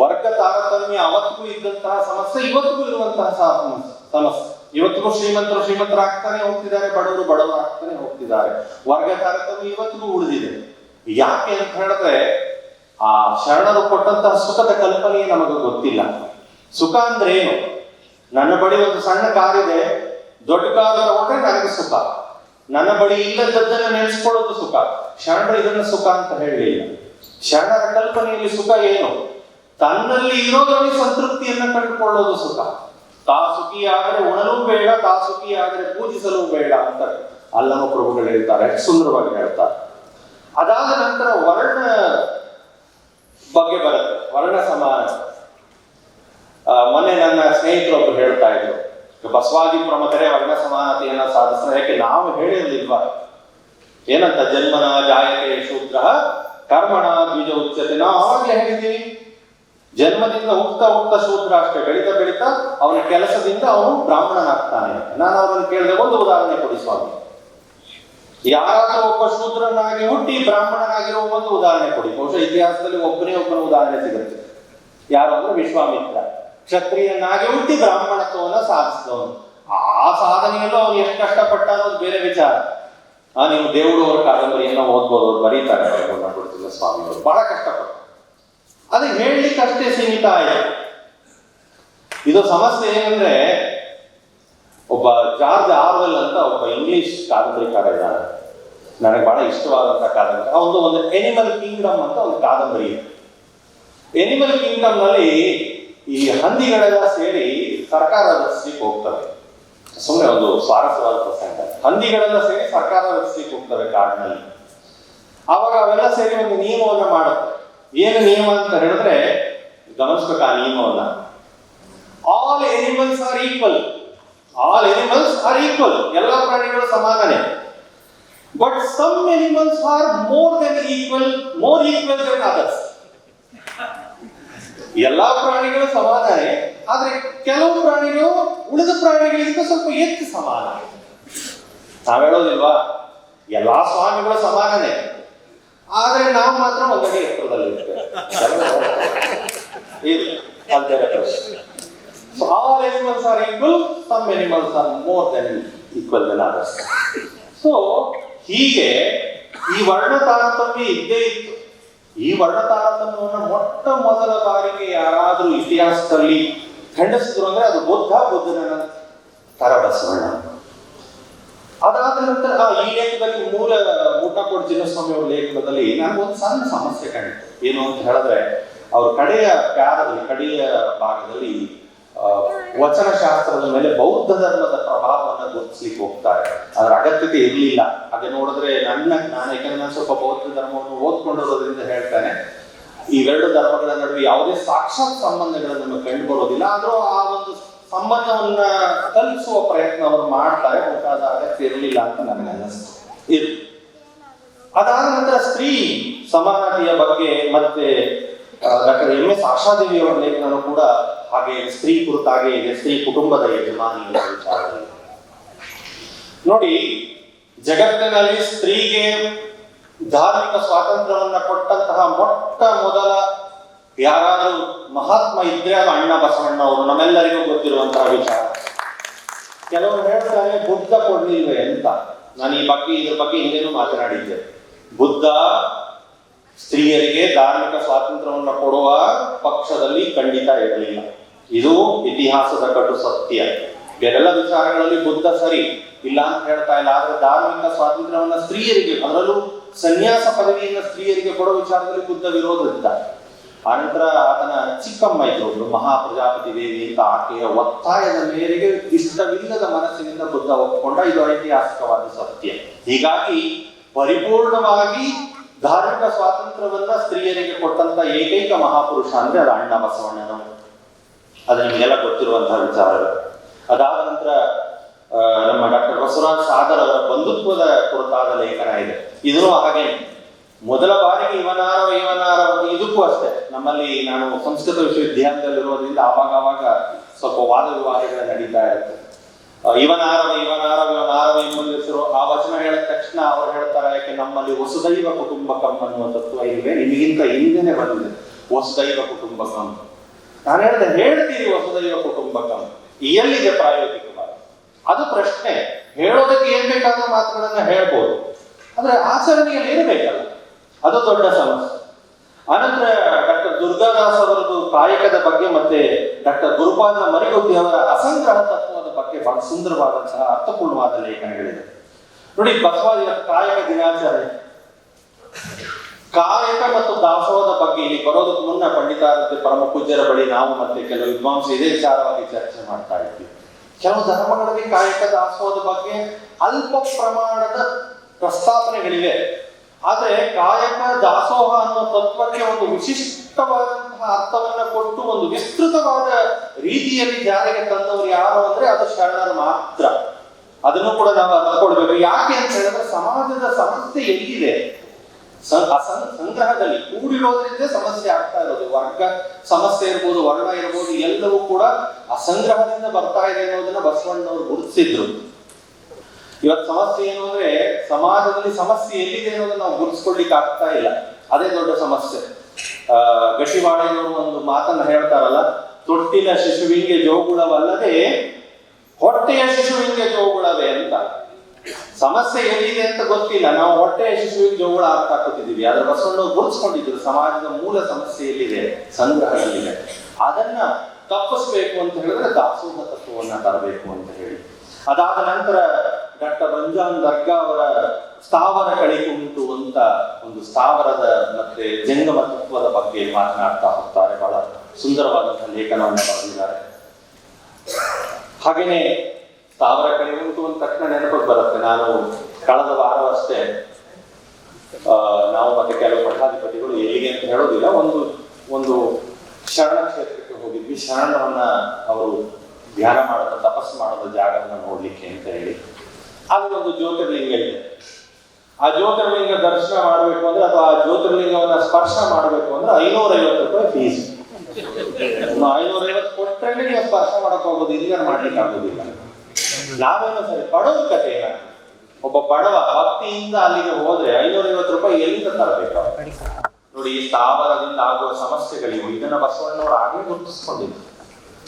ವರ್ಗ ತಾರತಮ್ಯ ಅವತ್ತಿಗೂ ಇದ್ದಂತಹ ಸಮಸ್ಯೆ, ಇವತ್ತಿಗೂ ಇರುವಂತಹ ಸಮಸ್ಯೆ. ಇವತ್ತಿಗೂ ಶ್ರೀಮಂತರು ಶ್ರೀಮಂತರಾಗ್ತಾನೆ ಹೋಗ್ತಿದ್ದಾರೆ, ಬಡವರು ಬಡವರು ಆಗ್ತಾನೆ ಹೋಗ್ತಿದ್ದಾರೆ. ವರ್ಗ ತಾರತಮ್ಯ ಇವತ್ತಿಗೂ ಉಳಿದಿದೆ. ಯಾಕೆ ಅಂತ ಹೇಳಿದ್ರೆ, ಆ ಶರಣರು ಕೊಟ್ಟಂತಹ ಸುಖದ ಕಲ್ಪನೆ ನಮಗೆ ಗೊತ್ತಿಲ್ಲ. ಸುಖ ಅಂದ್ರೆ ಏನು? ನನ್ನ ಬಳಿ ಒಂದು ಸಣ್ಣ ಕಾರಿದೆ ದೊಡ್ಡ ಕಾಲದ ತಗೊಂಡ್ರೆ ನನಗೆ ಸುಖ. ನನ್ನ ಬಳಿ ಇಲ್ಲದ್ದನ್ನ ನೆನೆಸ್ಕೊಳ್ಳೋದು ಸುಖ. ಶರಣರು ಇದನ್ನ ಸುಖ ಅಂತ ಹೇಳಲಿಲ್ಲ. ಶರಣರ ಕಲ್ಪನೆಯಲ್ಲಿ ಸುಖ ಏನು? ತನ್ನಲ್ಲಿ ಇರೋದ್ರಲ್ಲಿ ಸಂತೃಪ್ತಿಯನ್ನ ಕಂಡುಕೊಳ್ಳೋದು ಸುಖ. ತಾ ಸುಖಿಯಾದರೆ ಉಣಲು ಬೇಡ ತಾ ಸುಖಿಯಾದರೆ ಪೂಜಿಸಲು ಬೇಡ ಅಂತ ಅಲ್ಲಮ ಪ್ರಭುಗಳು ಹೇಳ್ತಾರೆ. ಸುಂದರವಾಗಿ ಹೇಳ್ತಾರೆ. ಅದಾದ ನಂತರ ವರ್ಣ ಬಗ್ಗೆ ಬರುತ್ತೆ. ವರ್ಣ ಸಮಾನ. ಮೊನ್ನೆ ನನ್ನ ಸ್ನೇಹಿತರೊಬ್ಬರು ಹೇಳ್ತಾ ಇದ್ರು, ಬಸವಾದಿ ಪ್ರಮತರೇ ವರ್ಣ ಸಮಾನತೆಯನ್ನ ಸಾಧಿಸ್ತಾರೆ. ಯಾಕೆ? ನಾವು ಹೇಳಿರ್ಲಿಲ್ವಾ? ಏನಂತ? ಜನ್ಮನ ಜಾಯತೆ ಶೂದ್ರ ಕರ್ಮಣ ದ್ವಿಜ ಉಚ್ಯತೆ. ನಾವು ಹೇಳಿದ್ದೀವಿ. ಜನ್ಮದಿಂದ ಹೋಗ್ತಾ ಹೋಗ್ತಾ ಶೂದ್ರ ಅಷ್ಟೇ. ಬೆಳೀತಾ ಬೆಳೀತಾ ಅವನ ಕೆಲಸದಿಂದ ಅವನು ಬ್ರಾಹ್ಮಣನಾಗ್ತಾನೆ. ನಾನು ಅವನನ್ನು ಕೇಳಿದೆ, ಒಂದು ಉದಾಹರಣೆ ಕೊಡಿ ಸ್ವಾಮಿ. ಯಾರಾದ್ರೂ ಒಬ್ಬ ಶೂದ್ರನಾಗಿ ಹುಟ್ಟಿ ಬ್ರಾಹ್ಮಣನಾಗಿರೋ ಒಂದು ಉದಾಹರಣೆ ಕೊಡಿ. ಬಹುಶಃ ಇತಿಹಾಸದಲ್ಲಿ ಒಬ್ಬನೇ ಒಬ್ಬನ ಉದಾಹರಣೆ ಸಿಗುತ್ತೆ. ಯಾರೊಬ್ಬರು ವಿಶ್ವಾಮಿತ್ರ. ಕ್ಷತ್ರಿಯನಾಗಿ ಹುಟ್ಟಿ ಬ್ರಾಹ್ಮಣತ್ವವನ್ನು ಸಾಧಿಸಿದವನು. ಆ ಸಾಧನೆಯಲ್ಲೂ ಅವನು ಎಷ್ಟು ಕಷ್ಟಪಟ್ಟ ಅನ್ನೋದು ಬೇರೆ ವಿಚಾರ. ಆ, ನೀವು ದೇವರು ಅವರ ಕಾದಂಬರಿಯನ್ನ ಓದ್ಬೋದು, ಅವ್ರು ಬರೀತಾರೆ. ಸ್ವಾಮಿ ಅವರು. ಬಹಳ ಕಷ್ಟಪಟ್ಟು. ಅದು ಹೇಳಲಿಕ್ಕೆ ಅಷ್ಟೇ ಸೀಮಿತ ಆಯಿತು. ಇದು ಸಮಸ್ಯೆ ಏನಂದ್ರೆ, ಒಬ್ಬ ಜಾರ್ಜ್ ಆರ್ವೆಲ್ ಅಂತ ಒಬ್ಬ ಇಂಗ್ಲಿಷ್ ಕಾದಂಬರಿಕಾರ ಇದ್ದಾರೆ. ನನಗೆ ಬಹಳ ಇಷ್ಟವಾದಂತ ಕಾದಂಬರಿ. ಅವನು ಒಂದು ಎನಿಮಲ್ ಕಿಂಗ್ಡಮ್ ಅಂತ ಒಂದು ಕಾದಂಬರಿ ಇದೆ. ಎನಿಮಲ್ ಕಿಂಗ್ಡಮ್ನಲ್ಲಿ ಈ ಹಂದಿಗಳೆಲ್ಲ ಸೇರಿ ಸರ್ಕಾರ ರಚಿಸ್ಲಿಕ್ಕೆ ಹೋಗ್ತವೆ. ಸುಮ್ಮನೆ ಒಂದು ಸ್ವಾರಸ್ಯವಾದ ಪ್ರಸಂಗ. ಹಂದಿಗಳೆಲ್ಲ ಸೇರಿ ಸರ್ಕಾರ ರಚಿಸ್ಲಿಕ್ಕೆ ಹೋಗ್ತವೆ ಕಾಡಿನಲ್ಲಿ. ಅವಾಗ ಅವೆಲ್ಲ ಸೇರಿ ಒಂದು ನಿಯಮವನ್ನು ಮಾಡುತ್ತೆ. ಏನು ನಿಯಮ ಅಂತ ಹೇಳಿದ್ರೆ ಗಮನಿಸ್ಬೇಕು ಆ ನಿಯಮವನ್ನ all animals are equal all animals are equal ಎಲ್ಲ ಪ್ರಾಣಿಗಳು ಸಮಾನನೇ. But some animals are more than equal more equal than others ಎಲ್ಲಾ ಪ್ರಾಣಿಗಳು ಸಮಾನನೇ, ಆದ್ರೆ ಕೆಲವು ಪ್ರಾಣಿಗಳು ಉಳಿದ ಪ್ರಾಣಿಗಳಿಗಿಂತ ಸ್ವಲ್ಪ ಹೆಚ್ಚು ಸಮಾನ. ನಾವ್ ಹೇಳೋದಿಲ್ವಾ? ಎಲ್ಲಾ ಸ್ವಾಮಿಗಳು ಸಮಾನನೇ. ಆದ್ರೆ ನಾವು ಮಾತ್ರ ಒಂದಡಿ ಎತ್ತರದಲ್ಲಿ ಇದು ಎನಿಮಲ್ಸ್ ಆರ್ ಪ್ರಶ್ನೆ. So all animals are equal, equal than equal so ಹೀಗೆ ಈ ವರ್ಣ ತಾರತಮ್ಯ ಇದ್ದೇ ಇತ್ತು. ಈ ವರ್ಣ ತಾರತಮ್ಯವನ್ನು ಮೊಟ್ಟ ಮೊದಲ ಬಾರಿಗೆ ಯಾರಾದರೂ ಇತಿಹಾಸದಲ್ಲಿ ಖಂಡಿಸಿದ್ರು ಅಂದ್ರೆ ಅದು ಬುದ್ಧ ಬುದ್ಧನ ತರ ಬಸವಣ್ಣ ಅದಾದ ನಂತರ ಈ ಲೇಖದಲ್ಲಿ ಮೂಲ ಮೂಟಕೋಟ್ ಚಿನ್ನಸ್ವಾಮಿ ಅವರ ಲೇಖನದಲ್ಲಿ ಒಂದು ಸಣ್ಣ ಸಮಸ್ಯೆ ಕಂಡಿತು ಏನು ಅಂತ ಹೇಳಿದ್ರೆ, ಅವ್ರ ಕಡೆಯ ಪ್ಯಾರದಲ್ಲಿ, ಕಡೆಯ ಭಾಗದಲ್ಲಿ ವಚನ ವಚನಶಾಸ್ತ್ರದ ಮೇಲೆ ಬೌದ್ಧ ಧರ್ಮದ ಪ್ರಭಾವವನ್ನು ಗುರುತಿಸ್ಲಿಕ್ಕೆ ಹೋಗ್ತಾರೆ. ಅದರ ಅಗತ್ಯತೆ ಇರಲಿಲ್ಲ. ಹಾಗೆ ನೋಡಿದ್ರೆ ನನ್ನ ನಾನು ಯಾಕಂದ್ರೆ ನಾನು ಸ್ವಲ್ಪ ಬೌದ್ಧ ಧರ್ಮವನ್ನು ಓದ್ಕೊಂಡಿರೋದ್ರಿಂದ ಹೇಳ್ತಾನೆ. ಇವೆರಡು ಧರ್ಮಗಳ ನಡುವೆ ಯಾವುದೇ ಸಾಕ್ಷಾತ್ ಸಂಬಂಧಗಳನ್ನು ನಮಗೆ ಕಂಡು ಬರೋದಿಲ್ಲ ಆದ್ರೂ ಆ ಒಂದು ಸಂಬಂಧವನ್ನ ಕಲ್ಪಿಸುವ ಪ್ರಯತ್ನ ಅವರು ಮಾಡ್ತಾರೆ ಬಟ್ ಅಗತ್ಯ ಇರಲಿಲ್ಲ ಅಂತ ನನಗೆ ಅನ್ನಿಸ್ತು. ಇರ್ಲಿ. ಅದಾದ ನಂತರ ಸ್ತ್ರೀ ಸಮಾನತೆಯ ಬಗ್ಗೆ ಮತ್ತೆ ಡಾಕ್ಟರ್ ಎಂ ಎಸ್ ಆಶಾದೇವಿಯವರ ಲೇಖನನು ಕೂಡ ಹಾಗೆ ಸ್ತ್ರೀ ಕುರಿತಾಗೆ ಇದೆ, ಸ್ತ್ರೀ ಕುಟುಂಬದ ಯಜಮಾನಿ ವಿಚಾರ ನೋಡಿ, ಜಗತ್ತಿನಲ್ಲಿ ಸ್ತ್ರೀಗೆ ಧಾರ್ಮಿಕ ಸ್ವಾತಂತ್ರ್ಯವನ್ನ ಕೊಟ್ಟಂತಹ ಮೊಟ್ಟ ಮೊದಲ ಯಾರಾದರೂ ಮಹಾತ್ಮ ಇದ್ರೆ ಅದು ಅಣ್ಣ ಬಸವಣ್ಣ ಅವರು, ನಮ್ಮೆಲ್ಲರಿಗೂ ಗೊತ್ತಿರುವಂತಹ ವಿಚಾರ. ಕೆಲವರು ಹೇಳ್ತಾರೆ, ಬುದ್ಧ ಕೊಡ್ಲಿಲ್ವೆ ಅಂತ. ನಾನು ಈ ಬಗ್ಗೆ, ಇದ್ರ ಬಗ್ಗೆ ಹಿಂದೆನೂ ಮಾತನಾಡಿದ್ದೆ ಬುದ್ಧ ಸ್ತ್ರೀಯರಿಗೆ ಧಾರ್ಮಿಕ ಸ್ವಾತಂತ್ರ್ಯವನ್ನು ಕೊಡುವ ಪಕ್ಷದಲ್ಲಿ ಖಂಡಿತ ಇರಲಿಲ್ಲ. ಇದು ಇತಿಹಾಸದ ಕಟು ಸತ್ಯ. ಬೇರೆಲ್ಲ ವಿಚಾರಗಳಲ್ಲಿ ಬುದ್ಧ ಸರಿ. ಇಲ್ಲ ಅಂತ ಹೇಳ್ತಾ ಇಲ್ಲ. ಆದ್ರೆ ಧಾರ್ಮಿಕ ಸ್ವಾತಂತ್ರ್ಯವನ್ನ ಸ್ತ್ರೀಯರಿಗೆ, ಅದರಲ್ಲೂ ಸನ್ಯಾಸ ಪದವಿಯನ್ನ ಸ್ತ್ರೀಯರಿಗೆ ಕೊಡೋ ವಿಚಾರದಲ್ಲಿ ಬುದ್ಧ ವಿರೋಧ ಇದ್ದ ಆನಂತರ ಆತನ ಚಿಕ್ಕಮ್ಮ ಇದ್ದವರು ಮಹಾಪ್ರಜಾಪತಿ ದೇವಿ ಅಂತ ಆಕೆಯ ಒತ್ತಾಯದ ಮೇರೆಗೆ ಇಷ್ಟವಿಲ್ಲದ ಮನಸ್ಸಿನಿಂದ ಬುದ್ಧ ಒಪ್ಪಿಕೊಂಡ ಇದು ಐತಿಹಾಸಿಕವಾದ ಸತ್ಯ. ಹೀಗಾಗಿ ಪರಿಪೂರ್ಣವಾಗಿ ಧಾರ್ಮಿಕ ಸ್ವಾತಂತ್ರ್ಯವನ್ನ ಸ್ತ್ರೀಯರಿಗೆ ಕೊಟ್ಟಂತ ಏಕೈಕ ಮಹಾಪುರುಷ ಅಂದ್ರೆ ಅದು ಅಣ್ಣ ಬಸವಣ್ಣನವರು ಅದು ನಿಮಗೆಲ್ಲ ಗೊತ್ತಿರುವಂತಹ ವಿಚಾರಗಳು. ಅದಾದ ನಂತರ ನಮ್ಮ ಡಾಕ್ಟರ್ ಬಸವರಾಜ್ ಸಾಗರ್ ಅವರ ಬಂಧುತ್ವದ ಕುರಿತಾದ ಲೇಖನ ಇದೆ. ಇದನ್ನು ಹಾಗೆ ಮೊದಲ ಬಾರಿಗೆ ಇವನಾರವ ಇವನಾರವ ಇದಕ್ಕೂ ಅಷ್ಟೇ. ನಮ್ಮಲ್ಲಿ ನಾನು ಸಂಸ್ಕೃತ ವಿಶ್ವವಿದ್ಯಾಲಯದಲ್ಲಿರೋದ್ರಿಂದ ಆವಾಗ ಆವಾಗ ಸ್ವಲ್ಪ ವಾದ ವಿವಾದಗಳು ನಡೀತಾ ಇರುತ್ತೆ ಇವನಾರವ ಇವನಾರವ ಇವನಾರವ ಇವನಾರವ ಹೆಸರು. ಆ ವಚನ ಹೇಳಿದ ತಕ್ಷಣ ಅವ್ರು ಹೇಳ್ತಾರೆ, ಯಾಕೆ ನಮ್ಮಲ್ಲಿ ವಸುದೈವ ಕುಟುಂಬಕಂ ಅನ್ನುವ ತತ್ವ ಇವೆ ನಿಮಗಿಂತ ಹಿಂದೆನೆ ಬಂದಿದೆ. ವಸುದೈವ ಕುಟುಂಬಕಂ. ನಾನು ಹೇಳಿದೆ, ಹೇಳ್ತೀರಿ ವಸುದೈವ ಕುಟುಂಬಕಂ. ಎಲ್ಲಿದೆ ಪ್ರಾಯೋಗಿಕವಾಗಿ. ಅದು ಪ್ರಶ್ನೆ. ಹೇಳೋದಕ್ಕೆ ಏನ್ ಬೇಕಾದ ಮಾತುಗಳನ್ನ ಹೇಳ್ಬೋದು. ಆದ್ರೆ ಆಚರಣೆಯಲ್ಲಿ ಇರಬೇಕಲ್ಲ. ಅದು ದೊಡ್ಡ ಸಮಸ್ಯೆ. ಆನಂತರ ಡಾಕ್ಟರ್ ದುರ್ಗಾದಾಸ್ ಅವರದ್ದು ಕಾಯಕದ ಬಗ್ಗೆ ಮತ್ತೆ ಡಾಕ್ಟರ್ ಗುರುಪಾದ ಮರಿಗುದ್ದಿ ಅವರ ಅಸಂಗ್ರಹ ತತ್ವದ ಬಗ್ಗೆ ಬಹಳ ಸುಂದರವಾದಂತಹ ಅರ್ಥಪೂರ್ಣವಾದ ಲೇಖನಗಳಿದೆ ನೋಡಿ ಬಸವಾದಿ ಕಾಯಕ ದಿನಾಚಾರ್ಯ ಕಾಯಕ ಮತ್ತು ದಾಸೋಹದ ಬಗ್ಗೆ ಇಲ್ಲಿ ಬರೋದಕ್ಕೆ ಮುನ್ನ ಪಂಡಿತಾರತೆ ಪರಮ ಪೂಜ್ಯರ ಬಳಿ ನಾವು ಮತ್ತೆ ಕೆಲವು ವಿದ್ವಾಂಸ ಇದೇ ವಿಚಾರವಾಗಿ ಚರ್ಚೆ ಮಾಡ್ತಾ ಇದ್ವಿ ಕೆಲವು ಧರ್ಮಗಳಲ್ಲಿ ಕಾಯಕ ದಾಸೋಹದ ಬಗ್ಗೆ ಅಲ್ಪ ಪ್ರಮಾಣದ ಪ್ರಸ್ತಾಪನೆಗಳಿವೆ ಆದ್ರೆ ಕಾಯಕ ದಾಸೋಹ ಅನ್ನುವ ತತ್ವಕ್ಕೆ ಒಂದು ವಿಶಿಷ್ಟವಾದಂತಹ ಅರ್ಥವನ್ನು ಕೊಟ್ಟು ಒಂದು ವಿಸ್ತೃತವಾದ ರೀತಿಯಲ್ಲಿ ಜಾರಿಗೆ ತಂದವರು ಯಾರು ಅಂದ್ರೆ ಅದು ಶರಣರು ಮಾತ್ರ. ಅದನ್ನು ಕೂಡ ನಾವು ಅರ್ಥ ಯಾಕೆ ಅಂತ ಹೇಳಿದ್ರೆ ಸಮಾಜದ ಸಮಸ್ಯೆ ಎಲ್ಲಿದೆ? ಸಂಗ್ರಹದಲ್ಲಿ ಕೂಡಿರೋದ್ರಿಂದ ಸಮಸ್ಯೆ ಆಗ್ತಾ ಇರೋದು. ವರ್ಗ ಸಮಸ್ಯೆ ಇರ್ಬೋದು, ವರ್ಣ ಇರ್ಬೋದು, ಎಲ್ಲವೂ ಕೂಡ ಅಸಂಗ್ರಹದಿಂದ ಬರ್ತಾ ಇದೆ ಅನ್ನೋದನ್ನ ಬಸವಣ್ಣವರು ಗುರುತಿಸಿದ್ರು. ಇವತ್ತು ಸಮಸ್ಯೆ ಏನು ಅಂದ್ರೆ ಸಮಾಜದಲ್ಲಿ ಸಮಸ್ಯೆ ಎಲ್ಲಿದೆ ಅನ್ನೋದನ್ನ ನಾವು ಗುರುತಿಸ್ಕೊಳ್ಲಿಕ್ಕೆ ಆಗ್ತಾ ಇಲ್ಲ. ಅದೇ ದೊಡ್ಡ ಸಮಸ್ಯೆ. ಆ ಗಟ್ಟಿವಾಡೆಯವರು ಒಂದು ಮಾತನ್ನ ಹೇಳ್ತಾರಲ್ಲ, ತೊಟ್ಟಿನ ಶಿಶುವಿಗೆ ಜೋಗುಳವಲ್ಲದೆ ಹೊಟ್ಟೆಯ ಶಿಶುವಿಗೆ ಜೋಗುಳವೇ ಅಂತ. ಸಮಸ್ಯೆ ಎಲ್ಲಿದೆ ಅಂತ ಗೊತ್ತಿಲ್ಲ. ನಾವು ಹೊಟ್ಟೆಯ ಶಿಶುವಿಗೆ ಜೋಗುಳ ಆಗ್ತಾ ಕೂತಿದ್ದೀವಿ. ಆದ್ರೆ ಬಸವಣ್ಣವ್ರು ಗುರುತಿಸ್ಕೊಂಡಿದ್ರು, ಸಮಾಜದ ಮೂಲ ಸಮಸ್ಯೆ ಎಲ್ಲಿದೆ, ಸಂಗ್ರಹದಲ್ಲಿದೆ. ಅದನ್ನ ತಪ್ಪಿಸ್ಬೇಕು ಅಂತ ಹೇಳಿದ್ರೆ ದಾಸೋಹ ತತ್ವವನ್ನ ತರಬೇಕು ಅಂತ ಹೇಳಿ. ಅದಾದ ನಂತರ ಡಾಕ್ಟರ್ ರಂಜಾನ್ ದರ್ಗಾ ಅವರ ಸ್ಥಾವರ ಕಳಿಕೆ ಉಂಟು ಅಂತ ಒಂದು ಸ್ಥಾವರದ ಮತ್ತೆ ಜಂಗಮ ತತ್ವದ ಬಗ್ಗೆ ಮಾತನಾಡ್ತಾ ಹೋಗ್ತಾರೆ. ಬಹಳ ಸುಂದರವಾದಂತಹ ಲೇಖನವನ್ನು ಬರೆದಿದ್ದಾರೆ. ಹಾಗೆಯೇ ಸ್ಥಾವರ ಕಡೆ ಉಂಟು ಅಂತ ತಕ್ಷಣ ನೆನಪಿಗೆ ಬರುತ್ತೆ. ನಾನು ಕಳೆದ ವಾರವಷ್ಟೇ ನಾವು ಮತ್ತೆ ಕೆಲವು ಮಠಾಧಿಪತಿಗಳು ಎಲ್ಲಿಗೆ ಅಂತ ಹೇಳೋದಿಲ್ಲ, ಒಂದು ಒಂದು ಶರಣ ಕ್ಷೇತ್ರಕ್ಕೆ ಹೋಗಿದ್ವಿ. ಶರಣವನ್ನ ಅವರು ಧ್ಯಾನ ಮಾಡೋದ, ತಪಸ್ಸು ಮಾಡೋದ ಜಾಗವನ್ನು ನೋಡ್ಲಿಕ್ಕೆ ಅಂತ ಹೇಳಿ. ಒಂದು ಜ್ಯೋತಿರ್ಲಿಂಗ. ಇದೆ ಆ ಜ್ಯೋತಿರ್ಲಿಂಗ ದರ್ಶನ ಮಾಡಬೇಕು ಅಂದ್ರೆ ಅಥವಾ ಆ ಜ್ಯೋತಿರ್ಲಿಂಗವನ್ನ ಸ್ಪರ್ಶ ಮಾಡಬೇಕು ಅಂದ್ರೆ ಐನೂರ ಐವತ್ತು ರೂಪಾಯಿ ಫೀಸ್ ಐನೂರ ಐವತ್ತು ಕೊಟ್ಟರೆ ನೀವು ಸ್ಪರ್ಶ ಮಾಡಕ್ ಹೋಗೋದು ಇಲ್ಲ ಮಾಡ್ಲಿಕ್ಕೆ ಆಗೋದಿಲ್ಲ. ನಾವೇನೋ ಸರಿ ಬಡವ ಕತೆ ಒಬ್ಬ ಬಡವ ಭಕ್ತಿಯಿಂದ ಅಲ್ಲಿಗೆ ಹೋದ್ರೆ ಐನೂರ ಐವತ್ತು ರೂಪಾಯಿ ಎಲ್ಲಿಂದ ತರಬೇಕು? ನೋಡಿ, ಈ ಸ್ಥಾವರದಿಂದ ಆಗುವ ಸಮಸ್ಯೆಗಳಿವು. ಇದನ್ನ ಬಸವಣ್ಣವರು ಆಗಲೇ ಗುರುತಿಸ್ಕೊಂಡಿದ್ರು.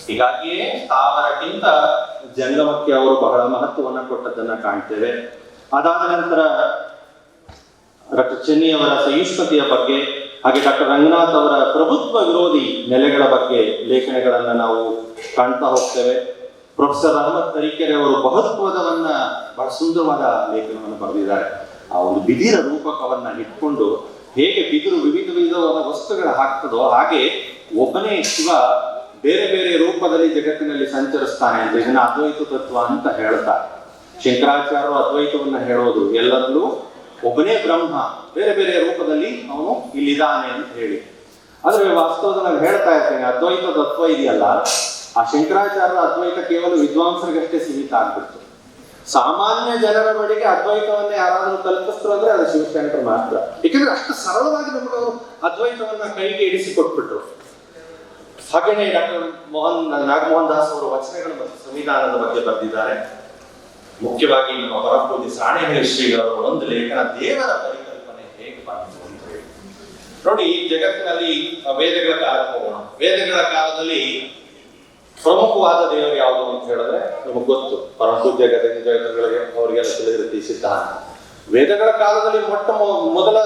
ಹೀಗಾಗಿಯೇ ಸ್ಥಾವರಕ್ಕಿಂತ ಜಂಗಮಕ್ಕೆ ಅವರು ಬಹಳ ಮಹತ್ವವನ್ನು ಕೊಟ್ಟದ್ದನ್ನ ಕಾಣ್ತೇವೆ. ಅದಾದ ನಂತರ ಡಾಕ್ಟರ್ ಚೆನ್ನಿಯವರ ಸಹಿಷ್ಣುತೆಯ ಬಗ್ಗೆ, ಹಾಗೆ ಡಾಕ್ಟರ್ ರಂಗನಾಥ್ ಅವರ ಪ್ರಭುತ್ವ ವಿರೋಧಿ ನೆಲೆಗಳ ಬಗ್ಗೆ ಲೇಖನಗಳನ್ನು ನಾವು ಕಾಣ್ತಾ ಹೋಗ್ತೇವೆ. ಪ್ರೊಫೆಸರ್ ಅಹಮದ್ ತರೀಕೆರೆ ಅವರು ಬಹುತ್ವದವನ್ನ ಬಹಳ ಸುಂದರವಾದ ಲೇಖನವನ್ನು ಬರೆದಿದ್ದಾರೆ. ಆ ಒಂದು ಬಿದಿರ ರೂಪಕವನ್ನ ಇಟ್ಕೊಂಡು ಹೇಗೆ ಬಿದಿರು ವಿವಿಧ ವಿಧವಾದ ವಸ್ತುಗಳ ಹಾಕ್ತದೋ ಹಾಗೆ ಒಬ್ಬನೇ ಶಿವ ಬೇರೆ ಬೇರೆ ರೂಪದಲ್ಲಿ ಜಗತ್ತಿನಲ್ಲಿ ಸಂಚರಿಸ್ತಾನೆ ಅಂತ ಇದನ್ನ ಅದ್ವೈತ ತತ್ವ ಅಂತ ಹೇಳ್ತಾರೆ ಶಂಕರಾಚಾರ್ಯರು ಅದ್ವೈತವನ್ನ ಹೇಳೋದು ಎಲ್ಲರಲ್ಲೂ ಒಬ್ಬನೇ ಬ್ರಹ್ಮ, ಬೇರೆ ಬೇರೆ ರೂಪದಲ್ಲಿ ಅವನು ಇಲ್ಲಿದ್ದಾನೆ ಅಂತ ಹೇಳಿ. ಆದ್ರೆ ವಾಸ್ತವದಲ್ಲಿ ನಾನು ಹೇಳ್ತಾ ಇರ್ತೇನೆ, ಅದ್ವೈತ ತತ್ವ ಇದೆಯಲ್ಲ, ಆ ಶಂಕರಾಚಾರ್ಯರ ಅದ್ವೈತ ಕೇವಲ ವಿದ್ವಾಂಸರಿಗಷ್ಟೇ ಸೀಮಿತ ಆಗ್ಬಿಡ್ತು. ಸಾಮಾನ್ಯ ಜನರ ಬಳಿಗೆ ಅದ್ವೈತವನ್ನ ಯಾರಾದರೂ ತಲುಪಿಸ್ತರು ಅಂದ್ರೆ ಅದು ಶಿವಶಂಕರ್ ಮಾತ್ರ. ಯಾಕಂದ್ರೆ ಅಷ್ಟು ಸರಳವಾಗಿ ನಮಗೆ ಅವರು ಅದ್ವೈತವನ್ನ ಕೈಗೆ ಇಡಿಸಿ ಕೊಟ್ಬಿಟ್ರು ಹಾಗೇನೆ ಡಾಕ್ಟರ್ ಮೋಹನ್, ನಾಗಮೋಹನ್ ದಾಸ್ ಅವರು ವಚನಗಳ ಮತ್ತು ಸಂವಿಧಾನದ ಬಗ್ಗೆ ಬರೆದಿದ್ದಾರೆ. ಮುಖ್ಯವಾಗಿ ನಮ್ಮ ಪರಪೂಜಿ ಸಾಣೆಹಳ್ಳಿ ಶ್ರೀಗಳವರು ಒಂದು ಲೇಖನ ದೇವರ ಪರಿಕಲ್ಪನೆ ಹೇಗೆ ಬಂತು ಅಂತ ಹೇಳಿ. ನೋಡಿ ಜಗತ್ತಿನಲ್ಲಿ ವೇದಗಳ ಕಾಲಕ್ಕೆ ಹೋಗೋಣ. ವೇದಗಳ ಕಾಲದಲ್ಲಿ ಪ್ರಮುಖವಾದ ದೇವರು ಯಾವುದು ಅಂತ ಹೇಳಿದ್ರೆ, ನಮಗೆ ಗೊತ್ತು. ಪರಮಪೂಜ್ಯ ಜಗತ್ತುಗಳಿಗೆ ಅವರಿಗೆಲ್ಲ ತಿಳಿದಿರುತ್ತೆ ಸಿದ್ಧಾಂತ. ವೇದಗಳ ಕಾಲದಲ್ಲಿ ಮೊಟ್ಟ ಮೊದಲ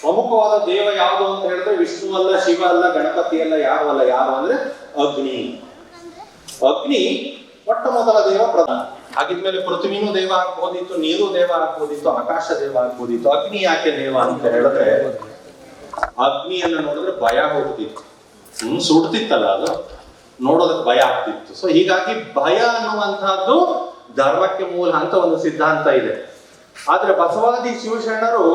ಪ್ರಮುಖವಾದ ದೇವ ಯಾವುದು ಅಂತ ಹೇಳಿದ್ರೆ ವಿಷ್ಣು ಅಲ್ಲ, ಶಿವ ಅಲ್ಲ, ಗಣಪತಿ ಅಲ್ಲ, ಯಾರು ಅಲ್ಲ, ಯಾರು ಅಂದ್ರೆ ಅಗ್ನಿ. ಅಗ್ನಿ ಮೊಟ್ಟ ಮೊದಲ ದೇವ ಪ್ರಧಾನ. ಹಾಗಿದ್ಮೇಲೆ ಪೃಥ್ವಿನೂ ದೇವ ಆಗ್ಬೋದಿತ್ತು, ನೀರು ದೇವ ಆಗ್ಬೋದಿತ್ತು, ಆಕಾಶ ದೇವ ಆಗ್ಬೋದಿತ್ತು, ಅಗ್ನಿ ಯಾಕೆ ದೇವ ಅಂತ ಹೇಳಿದ್ರೆ ಅಗ್ನಿಯನ್ನ ನೋಡಿದ್ರೆ ಭಯ ಹೋಗ್ತಿತ್ತು. ಹ್ಮ್, ಸುಡ್ತಿತ್ತಲ್ಲ ಅದು? ನೋಡೋದಕ್ಕೆ ಭಯ ಆಗ್ತಿತ್ತು. ಸೊ ಹೀಗಾಗಿ ಭಯ ಅನ್ನುವಂತಹದ್ದು ಧರ್ಮಕ್ಕೆ ಮೂಲ ಅಂತ ಒಂದು ಸಿದ್ಧಾಂತ ಇದೆ. ಆದ್ರೆ ಬಸವಾದಿ ಶಿವಶರಣರು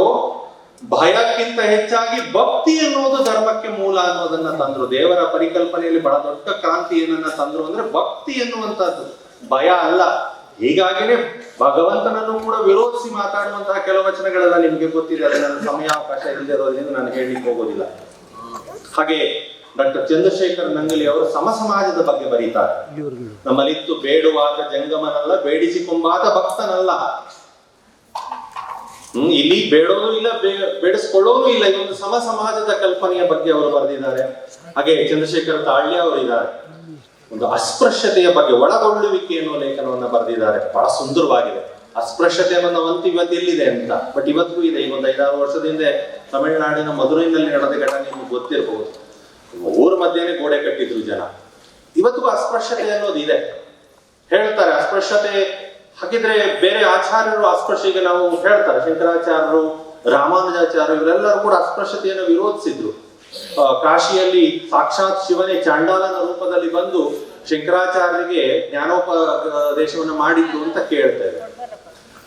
ಭಯಕ್ಕಿಂತ ಹೆಚ್ಚಾಗಿ ಭಕ್ತಿ ಅನ್ನೋದು ಧರ್ಮಕ್ಕೆ ಮೂಲ ಅನ್ನೋದನ್ನ ತಂದ್ರು. ದೇವರ ಪರಿಕಲ್ಪನೆಯಲ್ಲಿ ಬಹಳ ದೊಡ್ಡ ಕ್ರಾಂತಿ ಏನನ್ನ ತಂದ್ರು ಅಂದ್ರೆ ಭಕ್ತಿ ಎನ್ನುವಂತಹದ್ದು ಭಯ ಅಲ್ಲ. ಹೀಗಾಗಿನೇ ಭಗವಂತನನ್ನು ಕೂಡ ವಿರೋಧಿಸಿ ಮಾತಾಡುವಂತಹ ಕೆಲವು ವಚನಗಳೆಲ್ಲ ನಿಮ್ಗೆ ಗೊತ್ತಿದೆ. ಅದನ್ನ ನನ್ನ ಸಮಯಾವಕಾಶ ಇಲ್ಲದೆ ಇರೋದ್ರಿಂದ ನಾನು ಹೇಳಲಿಕ್ಕೆ ಹೋಗೋದಿಲ್ಲ. ಹಾಗೆ ಡಾಕ್ಟರ್ ಚಂದ್ರಶೇಖರ್ ನಂಗಲಿ ಅವರು ಸಮ ಸಮಾಜದ ಬಗ್ಗೆ ಬರೀತಾರೆ. ನಮ್ಮಲ್ಲಿತ್ತು ಬೇಡುವಾದ ಜಂಗಮನಲ್ಲ ಬೇಡಿಸಿಕೊಂಬಾದ ಭಕ್ತನಲ್ಲ. ಇಲ್ಲಿ ಬೇಡೋನು ಇಲ್ಲ ಬೇಡಿಸ್ಕೊಳ್ಳೋನು ಇಲ್ಲ. ಒಂದು ಸಮ ಸಮಾಜದ ಕಲ್ಪನೆಯ ಬಗ್ಗೆ ಅವರು ಬರೆದಿದ್ದಾರೆ. ಹಾಗೆ ಚಂದ್ರಶೇಖರ್ ತಾಳ್ಯ ಅವರು ಇದ್ದಾರೆ. ಒಂದು ಅಸ್ಪೃಶ್ಯತೆಯ ಬಗ್ಗೆ ಒಳಗೊಳ್ಳುವಿಕೆ ಎನ್ನುವ ಲೇಖನವನ್ನು ಬರೆದಿದ್ದಾರೆ. ಬಹಳ ಸುಂದರವಾಗಿದೆ. ಅಸ್ಪೃಶ್ಯತೆ ಅನ್ನೋ ಅಂತ ಇವತ್ತು ಎಲ್ಲಿದೆ ಅಂತ. ಬಟ್ ಇವತ್ತಿಗೂ ಇದೆ. ಈಗ ಒಂದು ಐದಾರು ವರ್ಷದ ಹಿಂದೆ ತಮಿಳುನಾಡಿನ ಮಧುರೈನಲ್ಲಿ ನಡೆದ ಘಟನೆ ನಿಮ್ಗೆ ಗೊತ್ತಿರಬಹುದು ಊರ ಮಧ್ಯೆ ಗೋಡೆ ಕಟ್ಟಿದ್ರು ಜನ. ಇವತ್ತಿಗೂ ಅಸ್ಪೃಶ್ಯತೆ ಅನ್ನೋದು ಇದೆ. ಹೇಳ್ತಾರೆ, ಅಸ್ಪೃಶ್ಯತೆ ಹಾಗಿದ್ರೆ ಬೇರೆ ಆಚಾರ್ಯರು ಅಸ್ಪೃಶ್ಯಗೆ ನಾವು ಹೇಳ್ತಾರೆ, ಶಂಕರಾಚಾರ್ಯರು, ರಾಮಾನುಜಾಚಾರ್ಯರು, ಇವರೆಲ್ಲರೂ ಕೂಡ ಅಸ್ಪೃಶ್ಯತೆಯನ್ನು ವಿರೋಧಿಸಿದ್ರು. ಕಾಶಿಯಲ್ಲಿ ಸಾಕ್ಷಾತ್ ಶಿವನೇ ಚಾಂಡಾಲನ ರೂಪದಲ್ಲಿ ಬಂದು ಶಂಕರಾಚಾರ್ಯರಿಗೆ ಜ್ಞಾನೋಪದೇಶವನ್ನ ಮಾಡಿದ್ದು ಅಂತ ಕೇಳ್ತೇವೆ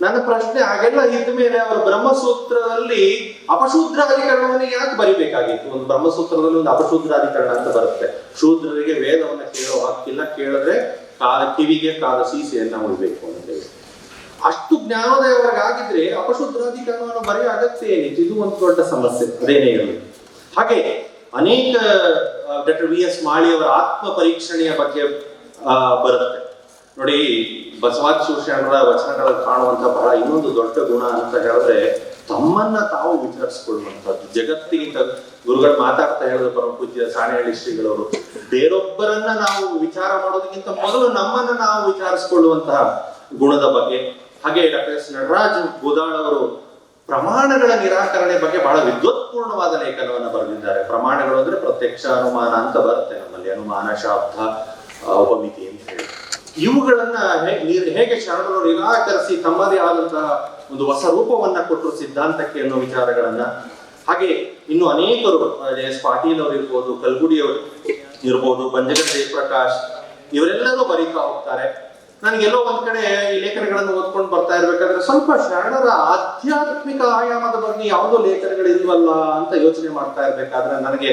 ನನ್ನ ಪ್ರಶ್ನೆ ಹಾಗೆಲ್ಲ ಇದ್ದ ಮೇಲೆ ಅವರು ಬ್ರಹ್ಮಸೂತ್ರದಲ್ಲಿ ಅಪಶೂದ್ರಾಧಿಕರಣವನ್ನು ಯಾಕೆ ಬರಿಬೇಕಾಗಿತ್ತು? ಒಂದು ಬ್ರಹ್ಮಸೂತ್ರದಲ್ಲಿ ಒಂದು ಅಪಶೂದ್ರಾಧಿಕರಣ ಅಂತ ಬರುತ್ತೆ. ಶೂದ್ರರಿಗೆ ವೇದವನ್ನ ಕೇಳೋ ಹಕ್ಕಿಲ್ಲ, ಕೇಳಿದ್ರೆ ಕಾಲ ಕಿವಿಗೆ ಕಾಲ ಸೀಸೆಯನ್ನ ಉಳ್ಬೇಕು ಅಂತ ಹೇಳಿ. ಅಷ್ಟು ಜ್ಞಾನೋದಯ ಆಗಿದ್ರೆ ಅಪಶುದ್ರಾಧಿಕರಣವನ್ನು ಬರೆಯೋ ಅಗತ್ಯ ಏನಿತ್ತು ಇದು ಒಂದು ದೊಡ್ಡ ಸಮಸ್ಯೆ ಅದೇನೇ ಇರಲಿ. ಹಾಗೆ ಅನೇಕ ಡಾಕ್ಟರ್ ವಿ ಎಸ್ ಮಾಳಿಯವರ ಆತ್ಮ ಪರೀಕ್ಷಣೆಯ ಬಗ್ಗೆ ಆ, ಬರುತ್ತೆ. ನೋಡಿ ಬಸವಾದಿ ಶಿವಶರಣರ ವಚನಗಳಲ್ಲಿ ಕಾಣುವಂತ ಬಹಳ ಇನ್ನೊಂದು ದೊಡ್ಡ ಗುಣ ಅಂತ ಹೇಳಿದ್ರೆ ತಮ್ಮನ್ನ ತಾವು ವಿಚಾರಿಸಿಕೊಳ್ಳುವಂಥದ್ದು. ಜಗತ್ತಿಗಿಂತ ಗುರುಗಳು ಮಾತಾಡ್ತಾ ಹೇಳಿದ್ರು ಪರಮ ಪೂಜ್ಯ ಸಾಣೆಹಳ್ಳಿ ಶ್ರೀಗಳವರು. ಬೇರೊಬ್ಬರನ್ನ ನಾವು ವಿಚಾರ ಮಾಡೋದಕ್ಕಿಂತ ಮೊದಲು ನಮ್ಮನ್ನ ನಾವು ವಿಚಾರಿಸಿಕೊಳ್ಳುವಂತಹ ಗುಣದ ಬಗ್ಗೆ. ಹಾಗೆ ಡಾಕ್ಟರ್ ಎಸ್ ನಟರಾಜ್ ಗೋದಾಳವರು ಪ್ರಮಾಣಗಳ ನಿರಾಕರಣೆ ಬಗ್ಗೆ ಬಹಳ ವಿದ್ವತ್ಪೂರ್ಣವಾದ ಲೇಖನವನ್ನು ಬರೆದಿದ್ದಾರೆ. ಪ್ರಮಾಣಗಳು ಅಂದ್ರೆ ಪ್ರತ್ಯಕ್ಷ ಅನುಮಾನ ಅಂತ ಬರುತ್ತೆ ನಮ್ಮಲ್ಲಿ. ಅನುಮಾನ ಶಾಬ್ದ ಉಪಮಿತಿ ಅಂತ ಹೇಳಿ. ಇವುಗಳನ್ನ ಹೇಗೆ ಶರಣರು ನಿರಾಕರಿಸಿ ತಮ್ಮದೇ ಆದಂತಹ ಒಂದು ಹೊಸ ರೂಪವನ್ನ ಕೊಟ್ಟರು ಸಿದ್ಧಾಂತಕ್ಕೆ ಅನ್ನೋ ವಿಚಾರಗಳನ್ನ ಹಾಗೆ ಇನ್ನು ಅನೇಕರು ಎಸ್ ಪಾಟೀಲ್ ಅವರು ಇರ್ಬೋದು ಕಲ್ಗುಡಿ ಅವರು ಇರ್ಬೋದು ಬಂಜಗರ ಜಯಪ್ರಕಾಶ್, ಇವರೆಲ್ಲರೂ ಬರೀತಾ ಹೋಗ್ತಾರೆ. ನನಗೆಲ್ಲೋ ಒಂದ್ ಕಡೆ ಈ ಲೇಖನಗಳನ್ನು ಓದ್ಕೊಂಡು ಬರ್ತಾ ಇರ್ಬೇಕಾದ್ರೆ ಸ್ವಲ್ಪ ಶರಣರ ಆಧ್ಯಾತ್ಮಿಕ ಆಯಾಮದ ಬಗ್ಗೆ ಯಾವುದೋ ಲೇಖನಗಳು ಇಲ್ವಲ್ಲ ಅಂತ ಯೋಚನೆ ಮಾಡ್ತಾ ಇರ್ಬೇಕಾದ್ರೆ ನನಗೆ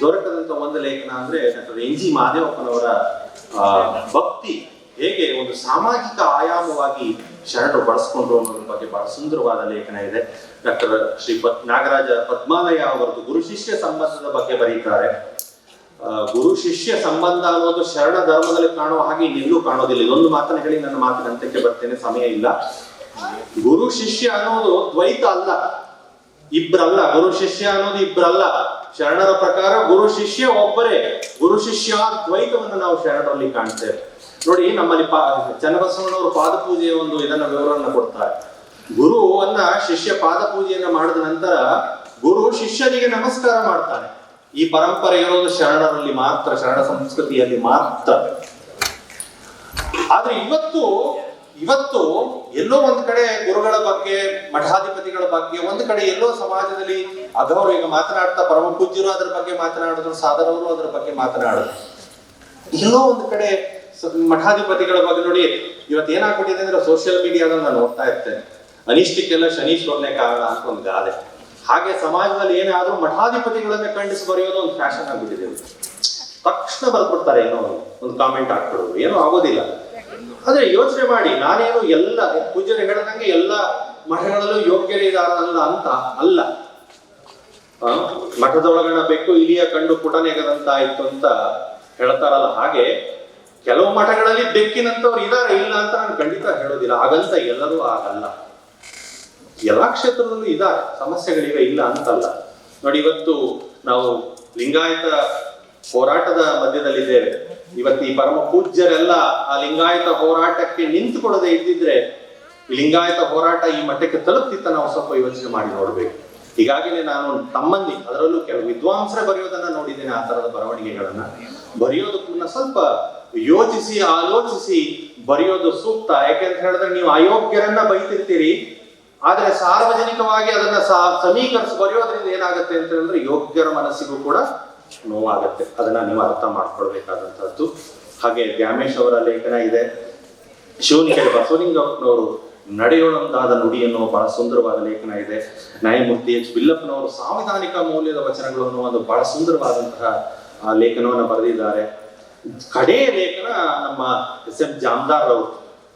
ದೊರಕದಂತ ಒಂದು ಲೇಖನ ಅಂದ್ರೆ ಡಾಕ್ಟರ್ ಎನ್ ಜಿ ಮಾದೇವಪ್ಪನವರ ಭಕ್ತಿ ಹೇಗೆ ಒಂದು ಸಾಮಾಜಿಕ ಆಯಾಮವಾಗಿ ಶರಣರು ಬಳಸ್ಕೊಂಡ್ರು ಅನ್ನೋದ್ರ ಬಗ್ಗೆ ಬಹಳ ಸುಂದರವಾದ ಲೇಖನ ಇದೆ. ಡಾಕ್ಟರ್ ಶ್ರೀ ಪತ್ ನಾಗರಾಜ ಪದ್ಮಾಲಯ ಅವರದ್ದು ಗುರು ಶಿಷ್ಯ ಸಂಬಂಧದ ಬಗ್ಗೆ ಬರೀತಾರೆ. ಗುರು ಶಿಷ್ಯ ಸಂಬಂಧ ಅನ್ನೋದು ಶರಣ ಧರ್ಮದಲ್ಲಿ ಕಾಣುವ ಹಾಗೆ ಇನ್ನೆಲ್ಲೂ ಕಾಣೋದಿಲ್ಲ. ಇದೊಂದು ಮಾತನ್ನ ಹೇಳಿ ನನ್ನ ಮಾತಿನ ಅಂತ್ಯಕ್ಕೆ ಬರ್ತೇನೆ, ಸಮಯ ಇಲ್ಲ. ಗುರು ಶಿಷ್ಯ ಅನ್ನೋದು ದ್ವೈತ ಅಲ್ಲ, ಇಬ್ರಲ್ಲ. ಗುರು ಶಿಷ್ಯ ಅನ್ನೋದು ಇಬ್ರಲ್ಲ. ಶರಣರ ಪ್ರಕಾರ ಗುರು ಶಿಷ್ಯ ಒಬ್ಬರೇ. ಗುರು ಶಿಷ್ಯ ದ್ವೈತವನ್ನು ನಾವು ಶರಣರಲ್ಲಿ ಕಾಣ್ತೇವೆ. ನೋಡಿ, ನಮ್ಮಲ್ಲಿ ಪಾ ಚನ್ನಬಸವಣ್ಣವರು ಪಾದ ಪೂಜೆಯ ಒಂದು ಇದನ್ನ ವಿವರವನ್ನು ಕೊಡ್ತಾರೆ. ಗುರುವನ್ನ ಶಿಷ್ಯ ಪಾದ ಪೂಜೆಯನ್ನ ಮಾಡಿದ ನಂತರ ಗುರು ಶಿಷ್ಯನಿಗೆ ನಮಸ್ಕಾರ ಮಾಡ್ತಾನೆ. ಈ ಪರಂಪರೆ ಇರೋದು ಶರಣರಲ್ಲಿ ಮಾತ್ರ, ಶರಣ ಸಂಸ್ಕೃತಿಯಲ್ಲಿ ಮಾತ್ರ. ಆದ್ರೆ ಇವತ್ತು ಇವತ್ತು ಎಲ್ಲೋ ಒಂದ್ ಕಡೆ ಗುರುಗಳ ಬಗ್ಗೆ, ಮಠಾಧಿಪತಿಗಳ ಬಗ್ಗೆ, ಒಂದ್ ಕಡೆ ಎಲ್ಲೋ ಸಮಾಜದಲ್ಲಿ ಅಗೌರವ ಈಗ ಮಾತನಾಡ್ತಾ, ಪರಮ ಪೂಜ್ಯರು ಅದ್ರ ಬಗ್ಗೆ ಮಾತನಾಡಿದ್ರು ಸಾಧನವರು ಅದ್ರ ಬಗ್ಗೆ ಮಾತನಾಡಿದ್ರು. ಎಲ್ಲೋ ಒಂದ್ ಕಡೆ ಮಠಾಧಿಪತಿಗಳ ಬಗ್ಗೆ ನೋಡಿ, ಇವತ್ತು ಏನಾಗ್ಬಿಟ್ಟಿದೆ ಅಂದ್ರೆ ಸೋಷಿಯಲ್ ಮೀಡಿಯಾದಲ್ಲಿ ನಾನು ನೋಡ್ತಾ ಇರ್ತೇನೆ. ಅನಿಷ್ಟಕ್ಕೆಲ್ಲ ಶನೀಶ್ವರನೇ ಕಾರಣ ಅಂತ ಒಂದು ಗಾದೆ ಹಾಗೆ ಸಮಾಜದಲ್ಲಿ ಏನಾದ್ರೂ ಮಠಾಧಿಪತಿಗಳನ್ನೇ ಖಂಡಿಸಿ ಬರೆಯೋದು ಒಂದು ಫ್ಯಾಷನ್ ಆಗ್ಬಿಟ್ಟಿದೆ. ತಕ್ಷಣ ಬರ್ಬಿಡ್ತಾರೆ ಏನೋ ಒಂದು- ಕಾಮೆಂಟ್ ಹಾಕ್ಬಿಡೋದು ಏನೋ ಆಗೋದಿಲ್ಲ. ಆದ್ರೆ ಯೋಚನೆ ಮಾಡಿ, ನಾನೇನು ಎಲ್ಲ, ಪೂಜ್ಯರು ಹೇಳದಂಗೆ ಎಲ್ಲ ಮಠಗಳಲ್ಲೂ ಯೋಗ್ಯರಿದಾರಲ್ಲ ಅಂತ ಅಲ್ಲ. ಮಠದೊಳಗಣ ಬೆಕ್ಕು ಇಲಿಯ ಕಂಡು ಪುಟನೆಗದಂತಾಯ್ತು ಅಂತ ಹೇಳ್ತಾರಲ್ಲ ಹಾಗೆ ಕೆಲವು ಮಠಗಳಲ್ಲಿ ಬೆಕ್ಕಿನಂತವ್ರು ಇದಾರೆ, ಇಲ್ಲ ಅಂತ ನಾನು ಖಂಡಿತ ಹೇಳೋದಿಲ್ಲ. ಹಾಗಂತ ಎಲ್ಲರೂ ಆಗಲ್ಲ ಎಲ್ಲಾ ಕ್ಷೇತ್ರದಲ್ಲೂ ಇದಾರೆ, ಸಮಸ್ಯೆಗಳಿವೆ, ಇಲ್ಲ ಅಂತಲ್ಲ. ನೋಡಿ, ಇವತ್ತು ನಾವು ಲಿಂಗಾಯತ ಹೋರಾಟದ ಮಧ್ಯದಲ್ಲಿದ್ದೇವೆ. ಇವತ್ತು ಈ ಪರಮ ಪೂಜ್ಯರೆಲ್ಲ ಆ ಲಿಂಗಾಯತ ಹೋರಾಟಕ್ಕೆ ನಿಂತುಕೊಡದೆ ಇದ್ದಿದ್ರೆ ಲಿಂಗಾಯತ ಹೋರಾಟ ಈ ಮಟ್ಟಕ್ಕೆ ತಲುಪ್ತಿತ್ತ ನಾವು ಸ್ವಲ್ಪ ಯೋಚನೆ ಮಾಡಿ ನೋಡ್ಬೇಕು. ಹೀಗಾಗಿನೇ ನಾನು ತಮ್ಮಲ್ಲಿ, ಅದರಲ್ಲೂ ಕೆಲವು ವಿದ್ವಾಂಸರೇ ಬರೆಯೋದನ್ನ ನೋಡಿದ್ದೇನೆ, ಆ ತರದ ಬರವಣಿಗೆಗಳನ್ನ. ಬರೆಯೋದಕ್ಕೂ ಸ್ವಲ್ಪ ಯೋಚಿಸಿ, ಆಲೋಚಿಸಿ ಬರೆಯೋದು ಸೂಕ್ತ. ಯಾಕೆಂತ ಹೇಳಿದ್ರೆ ನೀವು ಅಯೋಗ್ಯರನ್ನ ಬೈತಿರ್ತೀರಿ. ಆದ್ರೆ ಸಾರ್ವಜನಿಕವಾಗಿ ಅದನ್ನ ಸಮೀಕರಿಸಿ ಬರೆಯೋದ್ರಿಂದ ಏನಾಗುತ್ತೆ ಅಂತ ಹೇಳಿದ್ರೆ ಯೋಗ್ಯರ ಮನಸ್ಸಿಗೂ ಕೂಡ ನೋವಾಗುತ್ತೆ. ಅದನ್ನ ನೀವು ಅರ್ಥ ಮಾಡ್ಕೊಳ್ಬೇಕಾದಂತಹದ್ದು. ಹಾಗೆ ದ್ಯಾಮೇಶ್ ಅವರ ಲೇಖನ ಇದೆ. ಶಿವನಿಗೆ ಬಸವಲಿಂಗಪ್ಪನವರು ನಡೆಯೋಣಂತಾದ ನುಡಿ ಅನ್ನೋ ಬಹಳ ಸುಂದರವಾದ ಲೇಖನ ಇದೆ. ನ್ಯಾಯಮೂರ್ತಿ ಎಚ್. ಬಿಲ್ಲಪ್ಪನವರು ಸಾಂವಿಧಾನಿಕ ಮೌಲ್ಯದ ವಚನಗಳು ಅನ್ನೋ ಒಂದು ಬಹಳ ಸುಂದರವಾದಂತಹ ಲೇಖನವನ್ನು ಬರೆದಿದ್ದಾರೆ. ಕಡೆಯ ಲೇಖನ ನಮ್ಮ ಎಸ್ ಎಂ ಜಾಮದಾರ್ ಅವರು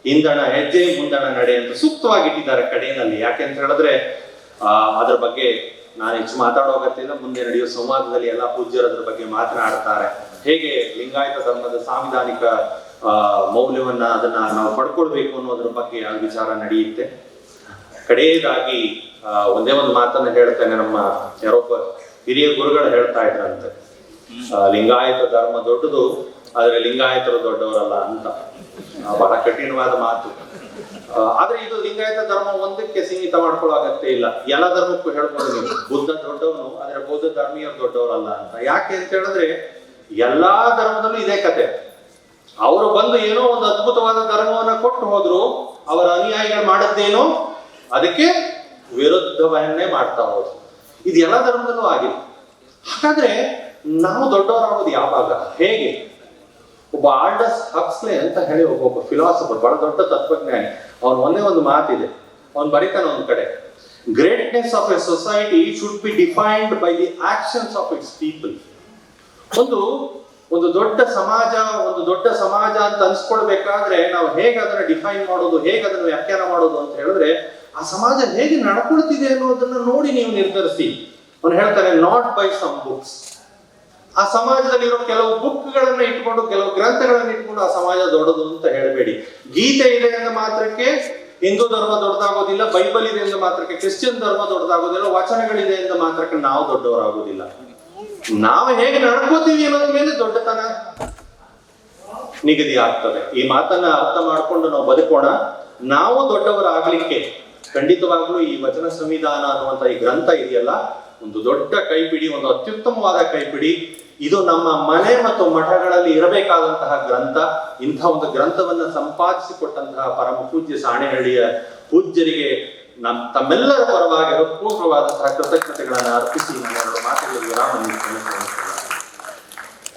ಹಿಂದಣ ಹೆಜ್ಜೆ ಮುಂದಣ ನಡೆ ಅಂತ ಸೂಕ್ತವಾಗಿ ಇಟ್ಟಿದ್ದಾರೆ ಕಡೆಯಲ್ಲಿ. ಯಾಕೆ ಅಂತ ಹೇಳಿದ್ರೆ, ಆ, ಅದ್ರ ಬಗ್ಗೆ ನಾನು ಹೆಚ್ಚು ಮಾತಾಡೋ ಅಗತ್ಯ ಮುಂದೆ ನಡೆಯುವ ಸಂವಾದದಲ್ಲಿ ಎಲ್ಲ ಪೂಜ್ಯರು ಅದ್ರ ಬಗ್ಗೆ ಮಾತನಾಡ್ತಾರೆ. ಹೇಗೆ ಲಿಂಗಾಯತ ಧರ್ಮದ ಸಾಂವಿಧಾನಿಕ ಮೌಲ್ಯವನ್ನ ಅದನ್ನ ನಾವು ಪಡ್ಕೊಳ್ಬೇಕು ಅನ್ನೋದ್ರ ಬಗ್ಗೆ ಆ ವಿಚಾರ ನಡೆಯುತ್ತೆ? ಕಡೆಯದಾಗಿ ಒಂದೇ ಒಂದು ಮಾತನ್ನ ಹೇಳ್ತೇನೆ ನಮ್ಮ ಯಾರೊಬ್ಬ ಹಿರಿಯ ಗುರುಗಳು ಹೇಳ್ತಾ ಇದ್ರಂತೆ. ಲಿಂಗಾಯತ ಧರ್ಮ ದೊಡ್ಡದು, ಆದ್ರೆ ಲಿಂಗಾಯತರು ದೊಡ್ಡವರಲ್ಲ ಅಂತ. ಬಹಳ ಕಠಿಣವಾದ ಮಾತು. ಆದ್ರೆ ಇದು ಲಿಂಗಾಯತ ಧರ್ಮ ಒಂದಕ್ಕೆ ಸೀಮಿತ ಮಾಡ್ಕೊಳ್ಳೋ ಅಗತ್ಯ ಇಲ್ಲ. ಎಲ್ಲ ಧರ್ಮಕ್ಕೂ ನೀವು. ಬುದ್ಧ ದೊಡ್ಡವನು, ಆದ್ರೆ ಬೌದ್ಧ ಧರ್ಮೀಯರು ದೊಡ್ಡವರಲ್ಲ ಅಂತ. ಯಾಕೆ ಅಂತ ಹೇಳಿದ್ರೆ, ಎಲ್ಲಾ ಧರ್ಮದಲ್ಲೂ ಇದೇ ಕತೆ. ಅವರು ಬಂದು ಏನೋ ಒಂದು ಅದ್ಭುತವಾದ ಧರ್ಮವನ್ನ ಕೊಟ್ಟು ಹೋದ್ರು, ಅವರ ಅನುಯಾಯಿಗಳು ಮಾಡದ್ದೇನು, ಅದಕ್ಕೆ ವಿರುದ್ಧವನ್ನೇ ಮಾಡ್ತಾ ಹೋದ್ರು. ಇದು ಎಲ್ಲ ಧರ್ಮದಲ್ಲೂ ಆಗಿದೆ. ಹಾಗಾದ್ರೆ ನಾವು ದೊಡ್ಡವರಾಗೋದು ಯಾವಾಗ ಹೇಗೆ? ಒಬ್ಬ ಆಲ್ಡಸ್ ಹಕ್ಸ್ಲೆ ಅಂತ ಹೇಳಿ ಒಬ್ಬ ಫಿಲಾಸಫರ್ ಬಹಳ ದೊಡ್ಡ ತತ್ವಜ್ಞಾನಿ. ಅವನು ಒಂದೇ ಒಂದು ಮಾತಿದೆ. ಅವನು ಬರೀತಾನೆ ಒಂದ್ ಕಡೆ. Greatness of a society should be defined by the actions of its people ಒಂದು ಒಂದು ದೊಡ್ಡ ಸಮಾಜ, ಒಂದು ದೊಡ್ಡ ಸಮಾಜ ಅಂತ ಅನ್ಸ್ಕೊಳ್ಬೇಕಾದ್ರೆ ನಾವು ಹೇಗೆ ಅದನ್ನ ಡಿಫೈನ್ ಮಾಡೋದು, ಹೇಗೆ ಅದನ್ನ ವ್ಯಾಖ್ಯಾನ ಮಾಡೋದು ಅಂತ ಹೇಳಿದ್ರೆ, ಆ ಸಮಾಜ ಹೇಗೆ ನಡ್ಕೊಳ್ತಿದೆ ಅನ್ನೋದನ್ನ ನೋಡಿ ನೀವು ನಿರ್ಧರಿಸಿ. ಅವನು ಹೇಳ್ತಾರೆ ನಾಟ್ ಬೈ ಸಮ್ ಬುಕ್ಸ್ ಆ ಸಮಾಜದಲ್ಲಿರೋ ಕೆಲವು ಬುಕ್ಗಳನ್ನ ಇಟ್ಕೊಂಡು, ಕೆಲವು ಗ್ರಂಥಗಳನ್ನ ಇಟ್ಕೊಂಡು ಆ ಸಮಾಜ ದೊಡ್ಡದು ಅಂತ ಹೇಳಬೇಡಿ. ಗೀತೆ ಇದೆ ಎಂದ ಮಾತ್ರಕ್ಕೆ ಹಿಂದೂ ಧರ್ಮ ದೊಡ್ಡದಾಗೋದಿಲ್ಲ, ಬೈಬಲ್ ಇದೆ ಎಂದ ಮಾತ್ರಕ್ಕೆ ಕ್ರಿಶ್ಚಿಯನ್ ಧರ್ಮ ದೊಡ್ಡದಾಗೋದಿಲ್ಲ, ವಚನಗಳಿದೆ ಎಂದ ಮಾತ್ರಕ್ಕೆ ನಾವು ದೊಡ್ಡವರಾಗೋದಿಲ್ಲ. ನಾವು ಹೇಗೆ ನಡ್ಕೋತೀವಿ ಅನ್ನೋದ್ರ ಮೇಲೆ ದೊಡ್ಡತನ ನಿಗದಿ ಆಗ್ತದೆ ಈ ಮಾತನ್ನ ಅರ್ಥ ಮಾಡ್ಕೊಂಡು ನಾವು ಬದುಕೋಣ. ನಾವು ದೊಡ್ಡವರಾಗ್ಲಿಕ್ಕೆ ಖಂಡಿತವಾಗ್ಲೂ ಈ ವಚನ ಸಂವಿಧಾನ ಅನ್ನುವಂತ ಈ ಗ್ರಂಥ ಇದೆಯಲ್ಲ, ಒಂದು ದೊಡ್ಡ ಕೈಪಿಡಿ, ಒಂದು ಅತ್ಯುತ್ತಮವಾದ ಕೈಪಿಡಿ. ಇದು ನಮ್ಮ ಮನೆ ಮತ್ತು ಮಠಗಳಲ್ಲಿ ಇರಬೇಕಾದಂತಹ ಗ್ರಂಥ, ಇಂಥ ಒಂದು ಗ್ರಂಥವನ್ನು ಸಂಪಾದಿಸಿಕೊಟ್ಟಂತಹ ಪರಮ ಪೂಜ್ಯ ಸಾಣೆಹಳ್ಳಿಯ ಪೂಜ್ಯರಿಗೆ ನಮ್ಮ ತಮ್ಮೆಲ್ಲರ ಪರವಾಗಿ ಹೃತ್ಪೂರ್ವವಾದಂತಹ ಕೃತಜ್ಞತೆಗಳನ್ನು ಅರ್ಪಿಸಿ ನಾನು ಮಾತುಗಳಿಗೆ ವಿರಾಮ ನೀಡುತ್ತೇನೆ